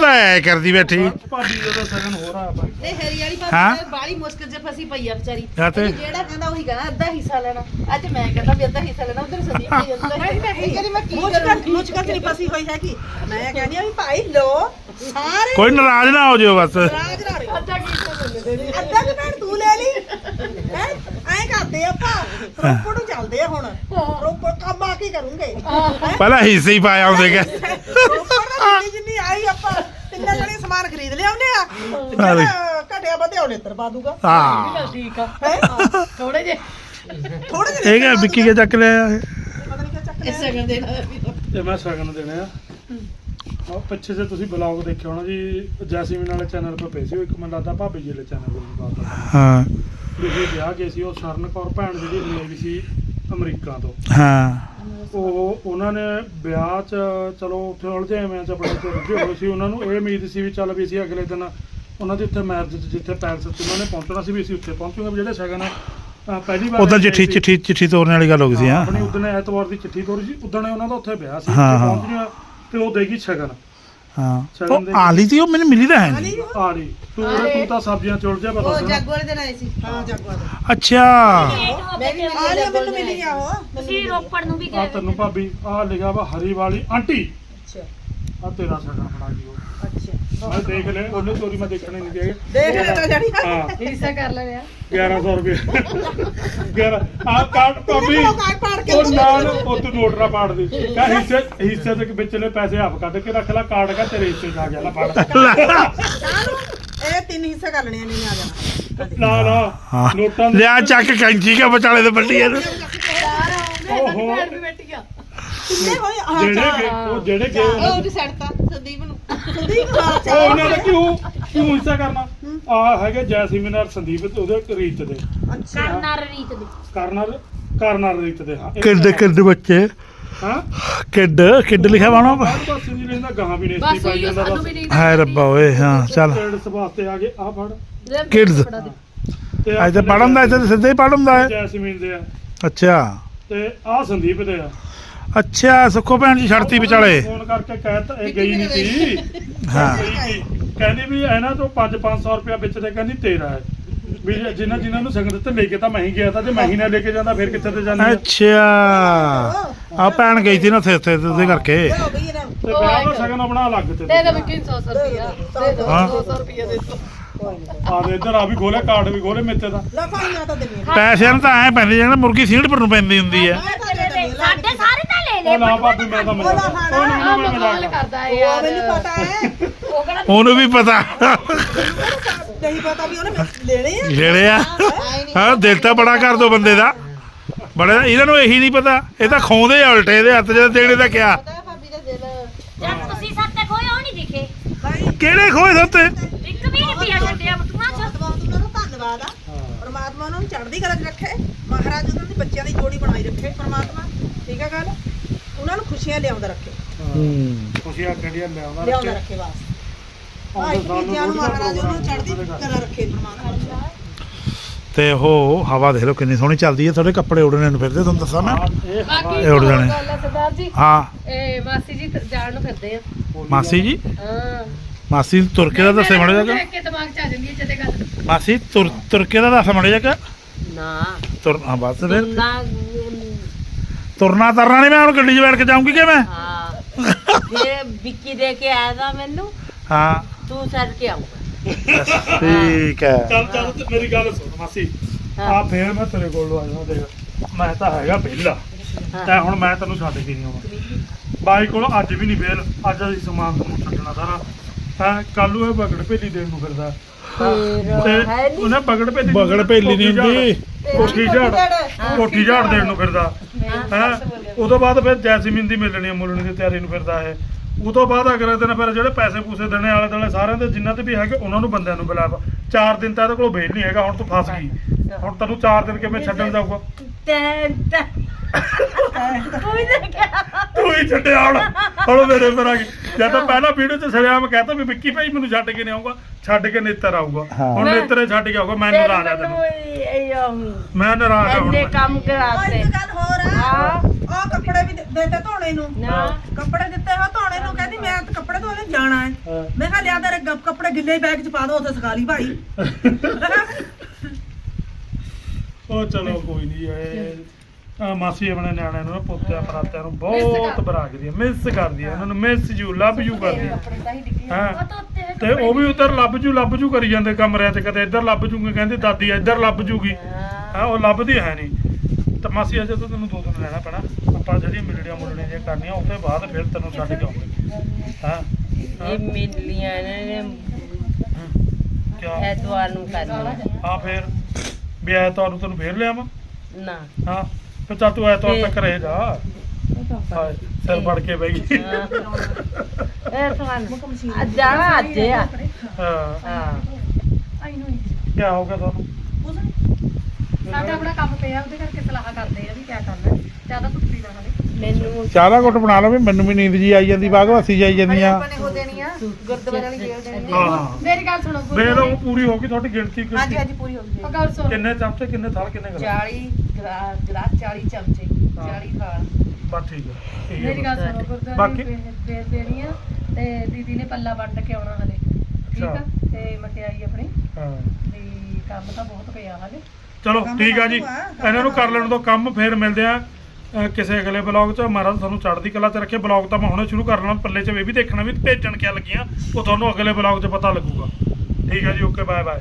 A: ਤਾਂ ਐ ਕਰਦੀ ਬੈਠੀ।
B: ਭਾਬੀ ਜਦੋਂ ਸਗਨ ਹੋ ਰਹਾ ਭਾਈ।
E: ਤੇ ਹੈਰੀ ਵਾਲੀ
A: ਹਾਂ?
E: ਭਾਬੀ ਬਾਲੀ ਮੁਸ਼ਕਿਲ 'ਚ ਫਸੀ ਪਈ ਆ ਵਿਚਾਰੀ।
A: ਕਿਆ ਤੇ?
E: ਇਹਨੂੰ ਜਿਹੜਾ ਕਹਿੰਦਾ ਉਹੀ ਕਹਿੰਦਾ ਅੱਧਾ ਹਿੱਸਾ ਲੈਣਾ। ਅੱਜ ਮੈਂ ਕਹਿੰਦਾ ਵੀ ਅੱਧਾ ਹਿੱਸਾ ਲੈਣਾ ਉਧਰ ਸੰਦੀਪ ਨੇ ਅੱਧਾ ਹਿੱਸਾ। ਇਹ ਕਹਿੰਦੀ ਮੈਂ ਕੀ
D: ਮੁਚਕਰ
E: ਕਰਾਂ
D: ਮੁਚਕਰ ਨਹੀਂ ਫਸੀ ਹੋਈ ਹੈਗੀ। ਮੈਂ ਕਹਿੰਦੀ ਆ ਵੀ ਭਾਈ ਲੋ ਸਾਰੇ
A: ਕੋਈ ਨਾਰਾਜ਼ ਨਾ ਹੋ ਜਿਓ ਬਸ।
D: ਰਾਜ ਰਾੜੇ ਅੱਧਾ ਕਿ ਭੈਣ ਤੂੰ ਲੈ ਲਈ। ਹੈ? ਐਂ ਕਰਦੇ ਆਪਾਂ। ਰੋਪੜ ਨੂੰ ਚੱਲਦੇ ਆ ਹੁਣ। ਰੋਪੜ ਕੰਮ ਆ ਕੇ ਕਰੂੰਗੇ। ਹੈਂ?
A: ਪਹਿਲਾਂ ਹਿੱਸੇ ਹੀ ਪਾਇਆ ਹੁੰਦੇ ਕਿ।
D: ਜਿੰਨੀ ਜਿੰਨੀ ਆਈ ਆਪਾਂ ਤਿੰਨੇ ਜਣੇ ਸਮਾਨ ਖਰੀਦ ਲਿਆਉਂਦੇ ਆ। ਤੇ ਜਿਹੜਾ ਘਟਿਆ ਵਧਿਆ ਉਹਨੇ ਤਰ ਪਾ ਦੂਗਾ।
A: ਹਾਂ।
F: ਠੀਕ ਆ।
D: ਹੈ?
F: ਥੋੜੇ ਜੇ
D: ਥੋੜੇ ਜਿਹੇ
A: ਇਹ ਕਿਆ ਵਿੱਕੀ ਕੇ ਚੱਕ ਲਿਆ? ਇਹ?
D: ਪਤਾ ਨਹੀਂ ਕਿਆ ਚੱਕ ਲਿਆ।
E: ਇਸੇ ਕਹਿੰਦੇ ਨਾ
B: ਤੇ ਮੈਂ ਸਗਨ ਦੇਣੇ ਆ। ਆ ਪਿੱਛੇ ਜੇ ਤੁਸੀਂ ਬਲੌਗ ਦੇਖਿਆ ਹੋਣਾ ਜੀ ਜੈਸਮੀਨ ਵਾਲੇ ਚੈਨਲ 'ਤੇ ਪਏ ਸੀ ਉਹ ਇੱਕ ਮੈਨੂੰ ਲੱਗਦਾ ਭਾਬੀ ਜੀ ਵਾਲੇ ਚੈਨਲ 'ਤੇ ਬਾਤ
A: ਹਾਂ।
B: ਇਹ ਵਿਆਹ ਗਏ ਸੀ ਉਹ ਸ਼ਰਨ ਕੌਰ ਭੈਣ ਜਿਹੜੀ ਮੇਰੀ ਸੀ। ਅਮਰੀਕਾ ਤੋਂ
A: ਹਾਂ
B: ਉਹ ਉਹਨਾਂ ਨੇ ਵਿਆਹ 'ਚ ਚਲੋ ਉੱਥੇ ਉਲਝੇ ਐਵੇਂ ਚ ਆਪਣੇ ਚ ਰੁੱਝੇ ਹੋਏ ਸੀ ਉਹਨਾਂ ਨੂੰ ਇਹ ਉਮੀਦ ਸੀ ਵੀ ਚੱਲ ਵੀ ਅਸੀਂ ਅਗਲੇ ਦਿਨ ਉਹਨਾਂ ਦੇ ਉੱਥੇ ਮੈਰਿਜ 'ਚ ਜਿੱਥੇ ਪੈਲਸ 'ਚ ਉਹਨਾਂ ਨੇ ਪਹੁੰਚਣਾ ਸੀ ਵੀ ਅਸੀਂ ਉੱਥੇ ਪਹੁੰਚੂਗੇ ਵੀ ਜਿਹੜੇ ਸ਼ਗਨ ਆ, ਅਹ ਪਹਿਲੀ ਵਾਰ
A: ਉਦੋਂ ਚਿੱਠੀ
B: ਸੀ।
A: ਚਿੱਠੀ ਚਿੱਠੀ ਤੋਰਨ ਵਾਲੀ ਗੱਲ ਹੋ ਗਈ ਸੀ ਹਾਂ
B: ਆਪਣੀ ਉਦਣ ਐਤਵਾਰ ਦੀ ਚਿੱਠੀ ਤੋਰੀ ਸੀ ਉਦਣ ਉਹਨਾਂ ਦਾ ਉੱਥੇ ਵਿਆਹ ਸੀ
A: ਹਾਂ,
B: ਉੱਥੇ
A: ਹਾਂ।
B: ਪਹੁੰਚਣੀਆਂ ਤੇ ਉਹ ਦੇਗੀ ਸ਼ਗਨ
A: ਹਾਂ।
B: ਸ਼ਗਨ
A: ਉਹ
B: ਦੇ-
A: ਆਲੀ ਤੀ ਉਹ ਮੈਨੂੰ ਮਿਲੀ ਤਾਂ ਹੈ ਨਹੀਂ।
B: ਆ ਰਹੀ ਤੂੰ ਤੂੰ ਤਾਂ ਸਬਜ਼ੀਆਂ ਚੁਲ ਜਾ ਪਤਾ
E: ਉਹ
B: ਸੁਣ
E: ਜਾਗੋ ਵਾਲੇ ਦਿਨ ਆਏ ਸੀ।
D: ਹਾਂ ਜਾਗਵਾ ਦੇ
A: ਅੱਛਾ।
E: ਮੈਂ ਵੀ
D: ਆ ਲਿਆ ਮੈਨੂੰ ਮਿਲ ਗਿਆ ਉਹ।
C: ਤੁਸੀਂ ਰੋਪੜ ਨੂੰ ਵੀ
B: ਆ
C: ਗਏ
B: ਤੈਨੂੰ ਭਾਬੀ ਆ ਲਿਖਿਆ ਵਾ ਹਰੀ ਵਾਲੀ ਆਂਟੀ।
D: ਅੱਛਾ।
B: ਆ ਤੇਰਾ ਸ਼ਗਨ ਫੜਾ ਗਈ ਉਹ
D: ਅੱਛਾ।
B: ਮੈਂ ਦੇਖ ਲੈ ਉਹਨੇ ਚੋਰੀ ਮੈਂ ਦੇਖਣੇ ਨਹੀਂ ਦੇ
D: ਦੇਖ ਲੈ ਤਾਂ ਜੜੀ
B: ਹਾਂ।
F: ਹਿੱਸਾ ਕਰ ਲੈਣਿਆ
B: 1100 ਰੁਪਏ। 11 ਆ ਕਾਰਡ ਭਾਬੀ
D: ਉਹ ਕਾਰਡ ਪਾੜ ਕੇ
B: ਉਹ ਨਾਲ ਉਹ ਤੂੰ ਨੋਟ ਨਾ ਪਾੜ ਦੇ। ਕਹ ਹਿੱਸੇ ਹਿੱਸੇ ਦੇ ਵਿਚਲੇ ਪੈਸੇ ਆਪ ਕੱਢ ਕੇ ਰੱਖ ਲੈ ਕਾਰਡ ਕਾ ਤੇਰੇ ਹਿੱਸੇ ਚ ਆ ਗਿਆ ਲੈ ਫੜ।
D: ਕਾਹਨੂੰ? ਇਹ ਤਿੰਨ ਹਿੱਸੇ ਕਰ ਲੈਣੇ ਨੇ ਆ ਜਾਣਾ।
B: ਨਾ ਨਾ
A: ਹਾਂ।
B: ਨੋਟਾਂ ਦੇ
A: ਲਿਆ ਚੱਕ ਕੈਂਚੀ ਕੇ ਵਿਚਾਲੇ ਦੇ ਬੱਟੀਏ ਨੂੰ।
B: ਓਹੋ।
D: ਕਿੰਨੇ ਹੋਏ? ਆ
B: ਜਿਹੜੇ ਗਏ ਉਹ ਜਿਹੜੇ ਗਏ
E: ਉਹ ਉਹਦੀ ਸੜਤਾ ਸੰਦੀਪ ਨੂੰ।
D: ਸੰਦੀਪ ਹਾਂ
B: ਉਹ ਉਹਨਾਂ ਦਾ ਕਿਉਂ ਕਿਉਂ ਹਿੱਸਾ ਕਰਨਾ? ਆ ਹੈਗੇ ਜੈਸਮੀਨ ਔਰ ਸੰਦੀਪ ਤੇ ਉਹਦੇ ਰੀਤ ਦੇ।
D: ਅੱਛਾ।
C: ਕਰਨਾਰ ਰੀਤ ਦੇ।
B: ਕਰਨਰ ਕਰਨਰ ਰੀਤ ਦੇ ਹਾਂ। ਇਹ-
A: ਕਿੱਡ ਕਿੱਡ ਬੱਚੇ।
B: ਹਾਂ?
A: ਕਿੱਡ ਕਿੱਡ ਲਿਖਿਆ ਵਾਣਾ
B: ਬਾਅਦ ਬਸ ਜੀ ਲੈਂਦਾ ਗਾਹਾਂ ਵੀ ਨੇਸਤੀ
F: ਬਸ
B: ਪਾਈ
F: ਉਹੀ
B: ਜਾਂਦਾ
F: ਸਾਨੂੰ
B: ਬਸ।
F: ਵੀ ਨਹੀਂ
A: ਹਾਏ ਰੱਬਾ ਓਏ ਹਾਂ ਚੱਲ।
B: ਕਿਡਸ ਵਾਸਤੇ ਆ ਗਏ ਆ ਫੜ।
A: Kids।
B: ਤੇ
A: ਅੱਜ ਤਾਂ ਪੜਨ ਦਾ ਇੱਥੇ ਤਾਂ ਸਿੱਧਾ ਹੀ ਪੜਨ ਦਾ ਹੈ।
B: ਜੈਸਮੀਨ ਦੇ ਆ।
A: ਅੱਛਾ।
B: ਤੇ ਆ ਸੰਦੀਪ ਦੇ ਆ।
A: ਅੱਛਾ ਸੁੱਖੋ ਭੈਣ ਜੀ ਛੜਤੀ ਵਿਚਾਲੇ।
B: ਫੋਨ ਕਰਕੇ ਕਹਿ ਇਹ ਗਈ ਨਹੀਂ ਸੀ।
A: ਹਾਂ।
B: ਗਈ। ਕਹਿੰਦੀ ਵੀ ਇਹਨਾਂ ਤੋਂ 5-500 ਰੁਪਇਆ ਵਿੱਚ ਤੇ ਕਹਿੰਦੀ ਤੇਰਾ ਹੈ। ਵੀ ਜਿਨ੍ਹਾਂ ਜਿਨ੍ਹਾਂ ਨੂੰ ਸੰਗਤ ਤੇ ਲੈ ਕੇ ਤਾਂ ਮੈਂ ਹੀ ਗਿਆ ਤਾਂ ਜੇ ਮੈਂ ਹੀ ਨਾ ਲੈ ਕੇ ਜਾਂਦਾ ਫਿਰ ਕਿੱਥੇ ਤੇ ਜਾਂਦੀ?
A: ਅੱਛਾ। ਆ ਭੈਣ ਗਈ ਸੀ ਨਾ ਉੱਥੇ ਉੱਥੇ ਤੇ ਉਹਦੇ ਕਰਕੇ।
D: ਹੋ ਗਈ ਇਹਨਾਂ ਨੂੰ।
B: ਤੇ ਵਿਆਹ ਦਾ ਸਗਨ ਆਪਣਾ ਅਲੱਗ ਤੇ
F: ਦੇ ਦੋ ਵੀ 100 ਰੁਪਿਆ ਦੇ ਦੋ
A: ਹਾਂ।
F: 200 ਰੁਪਿਆ ਦੇ ਦੋ।
B: ਆ ਦੇ ਇੱਧਰ ਆ ਵੀ ਖੋਲੇ ਕਾਰਡ ਵੀ ਖੋਲੇ ਮੇਤੇ ਦਾ।
D: ਲੈ ਭਾਈਆਂ ਤਾਂ ਦੇਣੀਆਂ
A: ਪੈਸਿਆਂ ਨੂੰ ਤਾਂ ਐ ਪੈਂਦੇ ਜਿਹੜਾ ਮੁਰਗੀ ਸੀਂਢ ਪਰ ਨੂੰ ਪੈਂਦੀ ਹੁੰਦੀ ਹੈ
D: ਮੈਂ ਤਾਂ ਦੇ ਦੇਣੀ
C: ਸਾਡੇ ਸਾਰੇ ਤਾਂ ਲੈ ਲੈ
B: ਉਹ ਨਾ ਭਾਬੀ ਮੈਂ ਤਾਂ ਮਜ਼ਾਕ ਉਹ ਨਾ
F: ਆ
B: ਨਾ ਮੈਂ
F: ਮਖੌਲ
B: ਮਜ਼ਾਕ
F: ਕਰਦਾ। ਹੈ
D: ਉਹ
F: ਯਾਰ
D: ਮੈਨੂੰ ਪਤਾ ਹੈ।
C: ਉਹ ਕਿਹੜਾ
A: ਉਹਨੂੰ ਵੀ ਪਤਾ।
D: ਨਹੀਂ ਪਤਾ ਵੀ ਉਹਨੇ ਲੈਣੇ ਆ।
A: ਜਿਹੜੇ ਆ? ਹਾਂ ਦਿਲ ਤਾਂ ਬੜਾ ਕਰ ਦੋ ਬੰਦੇ ਦਾ। ਬੜਾ ਇਹਨਾਂ ਨੂੰ ਇਹੀ ਨਹੀਂ ਪਤਾ। ਇਹ ਤਾਂ ਖਾਉਂਦੇ ਆ ਉਲਟੇ ਇਹਦੇ ਹੱਥ ਜਿਹੜੇ ਦੇਣੇ ਦਾ ਕਿਆ?
E: ਪਤਾ ਭਾਬੀ ਦਾ ਦਿਲ।
C: ਜਦ ਤੁਸੀਂ ਸੱਤੇ ਖੋਏ ਉਹ ਨਹੀਂ ਦਿਖੇ।
D: ਭਾਈ
A: ਕਿਹੜੇ ਖੋਏ ਸੱਤੇ
C: ਇੱਕ ਵੀ ਰੁਪਿਆ ਛੱਡਿਆ ਬਤੂਆਂ ਚ
D: ਪਰਮਾਤਮਾ ਉਹਨਾਂ ਨੂੰ ਧੰਨਵਾਦ ਆ। ਪਰਮਾਤਮਾ ਉਹਨਾਂ ਨੂੰ ਚੜ੍ਹਦੀ ਕਲਾ 'ਚ ਰੱਖੇ। ਮਹਾਰਾਜ ਉਹਨਾਂ ਦੀ ਬੱਚਿਆਂ ਦੀ ਜੋੜੀ ਬਣਾਈ ਰੱਖੇ ਪਰਮਾਤਮਾ। ਠੀਕ ਆ ਗੱਲ? ਉਹਨਾਂ ਨੂੰ ਖੁਸ਼ੀਆਂ ਲਿਆਉਂਦਾ ਰੱਖੇ।
B: ਖੁਸ਼ੀਆਂ ਕਿਹੜੀਆਂ ਲਿਆਉਂਦਾ
D: ਲਿਆਉਂਦਾ
B: ਰੱਖੇ
D: ਰੱਖੇ ਵਾਸ
B: ਆਉਂਦੇ
D: ਭਾਈ
B: ਸਾਲ ਨੂੰ
D: ਬੱਚਿਆਂ ਨੂੰ
B: ਥੋੜ੍ਹੀ
D: ਮਹਾਰਾਜ ਉਹਨਾਂ ਨੂੰ
B: ਪ੍ਰੋਗਰਾਮ
D: ਚੜ੍ਹਦੀ ਕਲਾ ਰੱਖੇ ਪਰਮਾਤਮਾ।
A: ਤੇ ਉਹ ਹਵਾ ਦੇਖ ਲਓ ਕਿੰਨੀ ਸੋਹਣੀ ਚੱਲਦੀ ਹੈ। ਤੁਹਾਡੇ ਕੱਪੜੇ ਉਡਣੇ ਨੂੰ ਫਿਰਦੇ ਤੁਹਾਨੂੰ ਦੱਸਾਂ ਮੈਂ?
B: ਇਹ
A: ਉੱਡ ਜਾਣੇ।
F: ਗੱਲ ਹੈ ਸਰਦਾਰ ਜੀ।
A: ਹਾਂ।
F: ਇਹ ਮਾਸੀ ਜੀ ਜਾਣ ਨੂੰ ਫਿਰਦੇ ਆ।
A: ਮਾਸੀ ਜੀ?
F: ਹਾਂ।
A: ਮਾਸੀ ਤੁਰ ਕੇ ਦਾ ਦੱਸੇ ਮੜੇ ਜਾ
F: ਦੇਖ ਕੇ ਦਿਮਾਗ ਚ ਆ ਜਾਂਦੀ ਹੈ ਜਦੇ ਗੱਲ।
A: ਮਾਸੀ ਤੁਰ ਤੁਰ ਕੇ ਦਾ ਦੱਸ ਮੜੇ ਜਾ
C: ਨਾ।
A: ਤੁਰ ਹਾਂ ਬਸ ਫਿਰ।
C: ਨਾ
A: ਤੁਰਨਾ ਤਰਨਾ ਨਹੀਂ ਮੈਂ ਹੁਣ ਗੱਡੀ 'ਚ ਬੈਠ ਕੇ ਜਾਊਂਗੀ ਕਿ ਮੈਂ
C: ਹਾਂ। ਜੇ ਵਿੱਕੀ ਦੇ ਕੇ ਆਇਆ ਤਾਂ ਮੈਨੂੰ
A: ਹਾਂ।
C: ਤੂੰ ਛੱਡ ਕੇ ਆਊਗਾ
A: ਠੀਕ ਹੈ।
B: ਚੱਲ ਚੱਲ ਤੇ ਮੇਰੀ ਗੱਲ ਸੁਣ ਮਾਸੀ। ਆ ਫੇਰ ਮੈਂ ਤੇਰੇ ਕੋਲ ਆ ਜਾਣਾ ਦੇਖ। ਮੈਂ ਤਾਂ ਹੈਗਾ ਵਿਹਲਾ। ਤੇ ਹੁਣ ਮੈਂ ਤੈਨੂੰ ਛੱਡ ਕੇ ਨਹੀਂ ਆਉਣਾ। ਬਾਈ ਕੋਲ ਅੱਜ ਵੀ ਨਹੀਂ ਵੇਲ ਅੱਜ ਅਸੀਂ ਸਮਾਨ ਨੂੰ ਛੱਡਣਾ ਸਾਰਾ। ਹੈ ਕੱਲ ਇਹ ਬਗੜ ਭੇਲੀ ਦੇਣ ਨੂੰ ਫਿਰਦਾ। ਤੇ ਉਹਨੇ ਬਗੜ ਭੇਲੀ
A: ਬਗੜ ਭੇਲੀ ਨਹੀਂ ਹੁੰਦੀ।
B: ਕੋਠੀ ਝਾੜ ਕੋਠੀ ਝਾੜ ਦੇਣ ਨੂੰ ਫਿਰਦਾ। ਹੈ ਉਦੋਂ ਬਾਅਦ ਫਿਰ ਜੈਸਮੀਨ ਦੀ ਮਿਲਣੀ ਮੁਲਣੀ ਦੀ ਤਿਆਰੀ ਨੂੰ ਫਿਰਦਾ ਹੈ ਉਦੋਂ ਬਾਅਦ ਅਗਲੇ ਦਿਨ ਫਿਰ ਜਿਹੜੇ ਪੈਸੇ ਪੂਸੇ ਦੇਣੇ ਆਲੇ ਦੁਆਲੇ ਸਾਰਿਆਂ ਦੇ ਜਿੰਨਾਂ ਤੇ ਵੀ ਹੈਗੇ ਉਹਨਾਂ ਨੂੰ ਬੰਦਿਆਂ ਨੂੰ ਬੁਲਾ ਚਾਰ ਦਿਨ ਤਾਂ ਇਹਦੇ ਕੋਲ ਵੇਲ ਨਹੀਂ ਹੈਗਾ ਹੁਣ ਤੂੰ ਫਸ ਗਈ। ਹੁਣ ਤੈਨੂੰ ਚਾਰ ਦਿਨ ਕਿਵੇਂ ਛੱਡਣ ਜਾਊਗਾ?
C: ਤੈਂ
B: ਹੀ ਛੱਡਿਆ ਹੁਣ। ਹੁਣ ਮੇਰੇ ਪਰ ਆ ਗਈ। ਜਦ ਤਾਂ ਪਹਿਲਾਂ ਵੀਡੀਓ 'ਚ ਸਰਿਆ ਮੈਂ ਕਹਤਾ ਵੀ ਵਿੱਕੀ ਭਾਈ ਮੈਨੂੰ ਛੱਡ ਕੇ ਨਹੀਂ ਆਊਗਾ। ਛੱਡ ਕੇ ਨੇਤਰ ਆਊਗਾ।
A: ਹਾਂ।
B: ਹੁਣ ਨੇਤਰੇ ਛੱਡ ਕੇ ਆਊਗਾ ਮੈਂ ਨਾਰਾਜ਼ ਆ ਤੈਨੂੰ। ਮੈਂ ਨਾਰਾਜ਼ ਆ ਹੁਣ।
C: ਇੰਨੇ
B: ਮੈਂ।
C: ਕੰਮ
D: ਅੱਜ
C: ਕਰਾਤੇ
D: ਗੱਲ ਹੋਰ ਆ।
C: ਹਾਂ।
D: ਉਹ ਆ ਕੱਪੜੇ ਵੀ ਦੇ ਦੇ ਧੋਣੇ ਨੂੰ।
A: ਹਾਂ।
D: ਕੱਪੜੇ ਦਿੱਤੇ ਹੋ ਧੋਣੇ ਨੂੰ ਕਹਿੰਦੀ ਮੈਂ ਤਾਂ ਕੱਪੜੇ ਧੋਣੇ ਜਾਣਾ ਹੈ।
B: ਹਾਂ।
D: ਮੈਂ ਕਿਹਾ ਲਿਆ ਤੇਰੇ ਗ- ਕੱਪੜੇ ਗਿੱਲੇ ਬੈਗ 'ਚ ਪਾ ਦੋ ਉੱਥੇ ਸੁਕਾ ਲਈ ਭਾਈ।
B: ਉਹ ਚਲੋ ਕੋਈ ਨਹੀਂ ਇਹ ਆ ਮਾਸੀ ਆਪਣੇ ਨਿਆਣਿਆਂ ਨੂੰ ਨਾ ਪੋਤਿਆਂ ਪਰਾਤਿਆਂ ਨੂੰ ਬਹੁਤ ਬਰਾਕਦੀ ਹੈ ਮਿਸ ਕਰਦੀ ਹੈ। ਉਹਨਾਂ ਨੂੰ ਮਿਸ ਯੂ ਲਵ ਯੂ ਕਰਦੀ ਹੈ
F: ਆਪਣੇ ਤਾਂ ਹੀ ਡਿੱਗੀ
B: ਹਾਂ?
F: ਉਹ ਤਾਂ ਉੱਤੇ ਹੈ
B: ਤੇ ਉਹ ਵੀ ਉਧਰ ਲੱਭ ਜੂ ਲੱਭ ਜੂ ਕਰੀ ਜਾਂਦੇ ਕਮਰਿਆਂ 'ਚ ਕਦੇ ਇੱਧਰ ਲੱਭ ਜੂਗੇ ਕਹਿੰਦੇ ਦਾਦੀ ਇੱਧਰ ਲੱਭ ਜੂਗੀ। ਹਾਂ। ਉਹ ਲੱਭਦੀ ਹੈ ਨਹੀਂ। ਤਾਂ ਮਾਸੀ ਅਜੇ ਤਾਂ ਤੈਨੂੰ ਦੋ ਦਿਨ ਰਹਿਣਾ ਪੈਣਾ। ਆਪਾਂ ਜਿਹੜੀਆਂ ਮਿਲੜੀਆਂ ਮੁਲੜੀਆਂ ਜੇ ਕਰਨੀਆਂ ਉਹ ਤੋਂ ਬਾਅਦ ਫਿਰ ਤੈਨੂੰ ਛੱਡ ਕੇ ਆਉਂਗੇ। ਹਾਂ?
G: ਇਹ ਮਿਲੀਆਂ ਨੇ
B: ਕਿਆ?
G: ਐਤਵਾਰ ਨੂੰ ਕਰਨੀਆਂ।
B: ਹਾਂ ਫਿਰ। ਵੀ ਐਤਵਾਰ ਨੂੰ ਤੈਨੂੰ ਫੇਰ ਲਿਆਵਾਂ?
G: ਨਾ।
B: ਹਾਂ? ਫਿਰ ਚੱਲ ਤੂੰ ਐਤਵਾਰ ਤੱਕ ਰਹੇ ਜਾ। ਹਾਂ ਸਿਰ ਫੜ ਕੇ ਬਈ
G: ਇਹ ਤੁਹਾਨੂੰ ਅੱਜ ਜਾਣਾ ਅੱਜ ਆ।
B: ਹਾਂ।
G: ਹਾਂ।
B: ਕੀ ਹੋ। ਗਿਆ ਤੁਹਾਨੂੰ?
F: ਸਾਡਾ ਆਪਣਾ ਕੰਮ ਪਿਆ ਉਹਦੇ ਕਰਕੇ ਸਲਾਹ ਕਰਦੇ ਆ ਵੀ ਕਿਆ ਕਰਨਾ। ਜ਼ਿਆਦਾ ਕੁਝ ਪੀਣਾ ਹਾਲੇ
G: ਮੈਨੂੰ
A: ਚਾਹ ਦਾ ਘੁੱਟ ਬਣਾ ਲਓ ਵੀ ਮੈਨੂੰ ਵੀ ਨੀਂਦ ਜੀ ਆਈ ਜਾਂਦੀ ਬਾਗਵਾਸੀ ਜਾਈ ਜਾਂਦੀ ਆ
E: ਆਪਾਂ ਨੇ ਹੋ ਦੇਣੀ ਆ ਗੁਰਦੁਆਰੇ ਵਾਲੀ ਗੇੜ ਦੇਣੀ ਆ।
B: ਹਾਂ।
F: ਮੇਰੀ ਗੱਲ ਸੁਣੋ
B: ਵੇ ਤਾਂ ਉਹ ਪੂਰੀ ਹੋ ਗਈ ਤੁਹਾਡੀ ਗਿਣਤੀ
E: ਹਾਂਜੀ
B: ਕਿੰਨੀ
E: ਹਾਂਜੀ ਪੂਰੀ ਹੋ ਗਈ।
F: ਉਹ ਗੱਲ ਸੁਣੋ
B: ਕਿੰਨੇ ਚਮਚੇ ਕਿੰਨੇ ਥਾਲ ਕਿੰਨੇ ਗਲਾਸ?
E: 40 ਗਲਾਸ ਗਲਾਸ 40 ਚਮਚੇ 40 ਥਾਲ
B: ਬਸ ਠੀਕ ਹੈ ਹੈ
F: ਮੇਰੀ ਗੱਲ
B: ਬਸ।
F: ਸੁਣੋ ਗੁਰਦੁਆਰੇ
B: ਬਾਕੀ-
F: ਦੀ ਬੇਸ ਦੇਣੀ ਆ ਤੇ ਦੀਦੀ ਨੇ ਪੱਲਾ ਵੰਡ ਕੇ ਆਉਣਾ ਹਲੇ ਠੀਕ ਆ?
B: ਅੱਛਾ।
F: ਤੇ ਮਠਿਆਈ ਆਪਣੀ।
B: ਹਾਂ।
F: ਵੀ ਕੰਮ ਤਾਂ ਬਹੁਤ ਪਿਆ ਹਲੇ।
B: ਚਲੋ
D: ਕੰਮ
B: ਠੀਕ ਆ ਜੀ।
D: ਵਾਧੂ ਆ, ਕੰਮ
B: ਇਹਨਾਂ ਨੂੰ ਕਰ ਲੈਣ ਤੋਂ ਕੰਮ ਫੇਰ ਮਿਲਦੇ ਆ ਕਿਸੇ ਅਗਲੇ ਬਲੌਗ 'ਚ। ਮਹਾਰਾਜ ਤੁਹਾਨੂੰ ਚੜ੍ਹਦੀ ਕਲਾ 'ਚ ਰੱਖੇ। ਬਲੌਗ ਤਾਂ ਮੈਂ ਹੁਣੇ ਸ਼ੁਰੂ ਕਰ ਲੈਣਾ ਪੱਲੇ 'ਚ ਇਹ ਵੀ ਦੇਖਣਾ ਵੀ ਭੇਜਣ ਕਿਆ ਲੱਗੀਆਂ ਉਹ ਤੁਹਾਨੂੰ ਅਗਲੇ ਬਲੌਗ 'ਚ ਪਤਾ ਲੱਗੂਗਾ। ਠੀਕ ਹੈ ਜੀ ਓਕੇ ਬਾਏ ਬਾਏ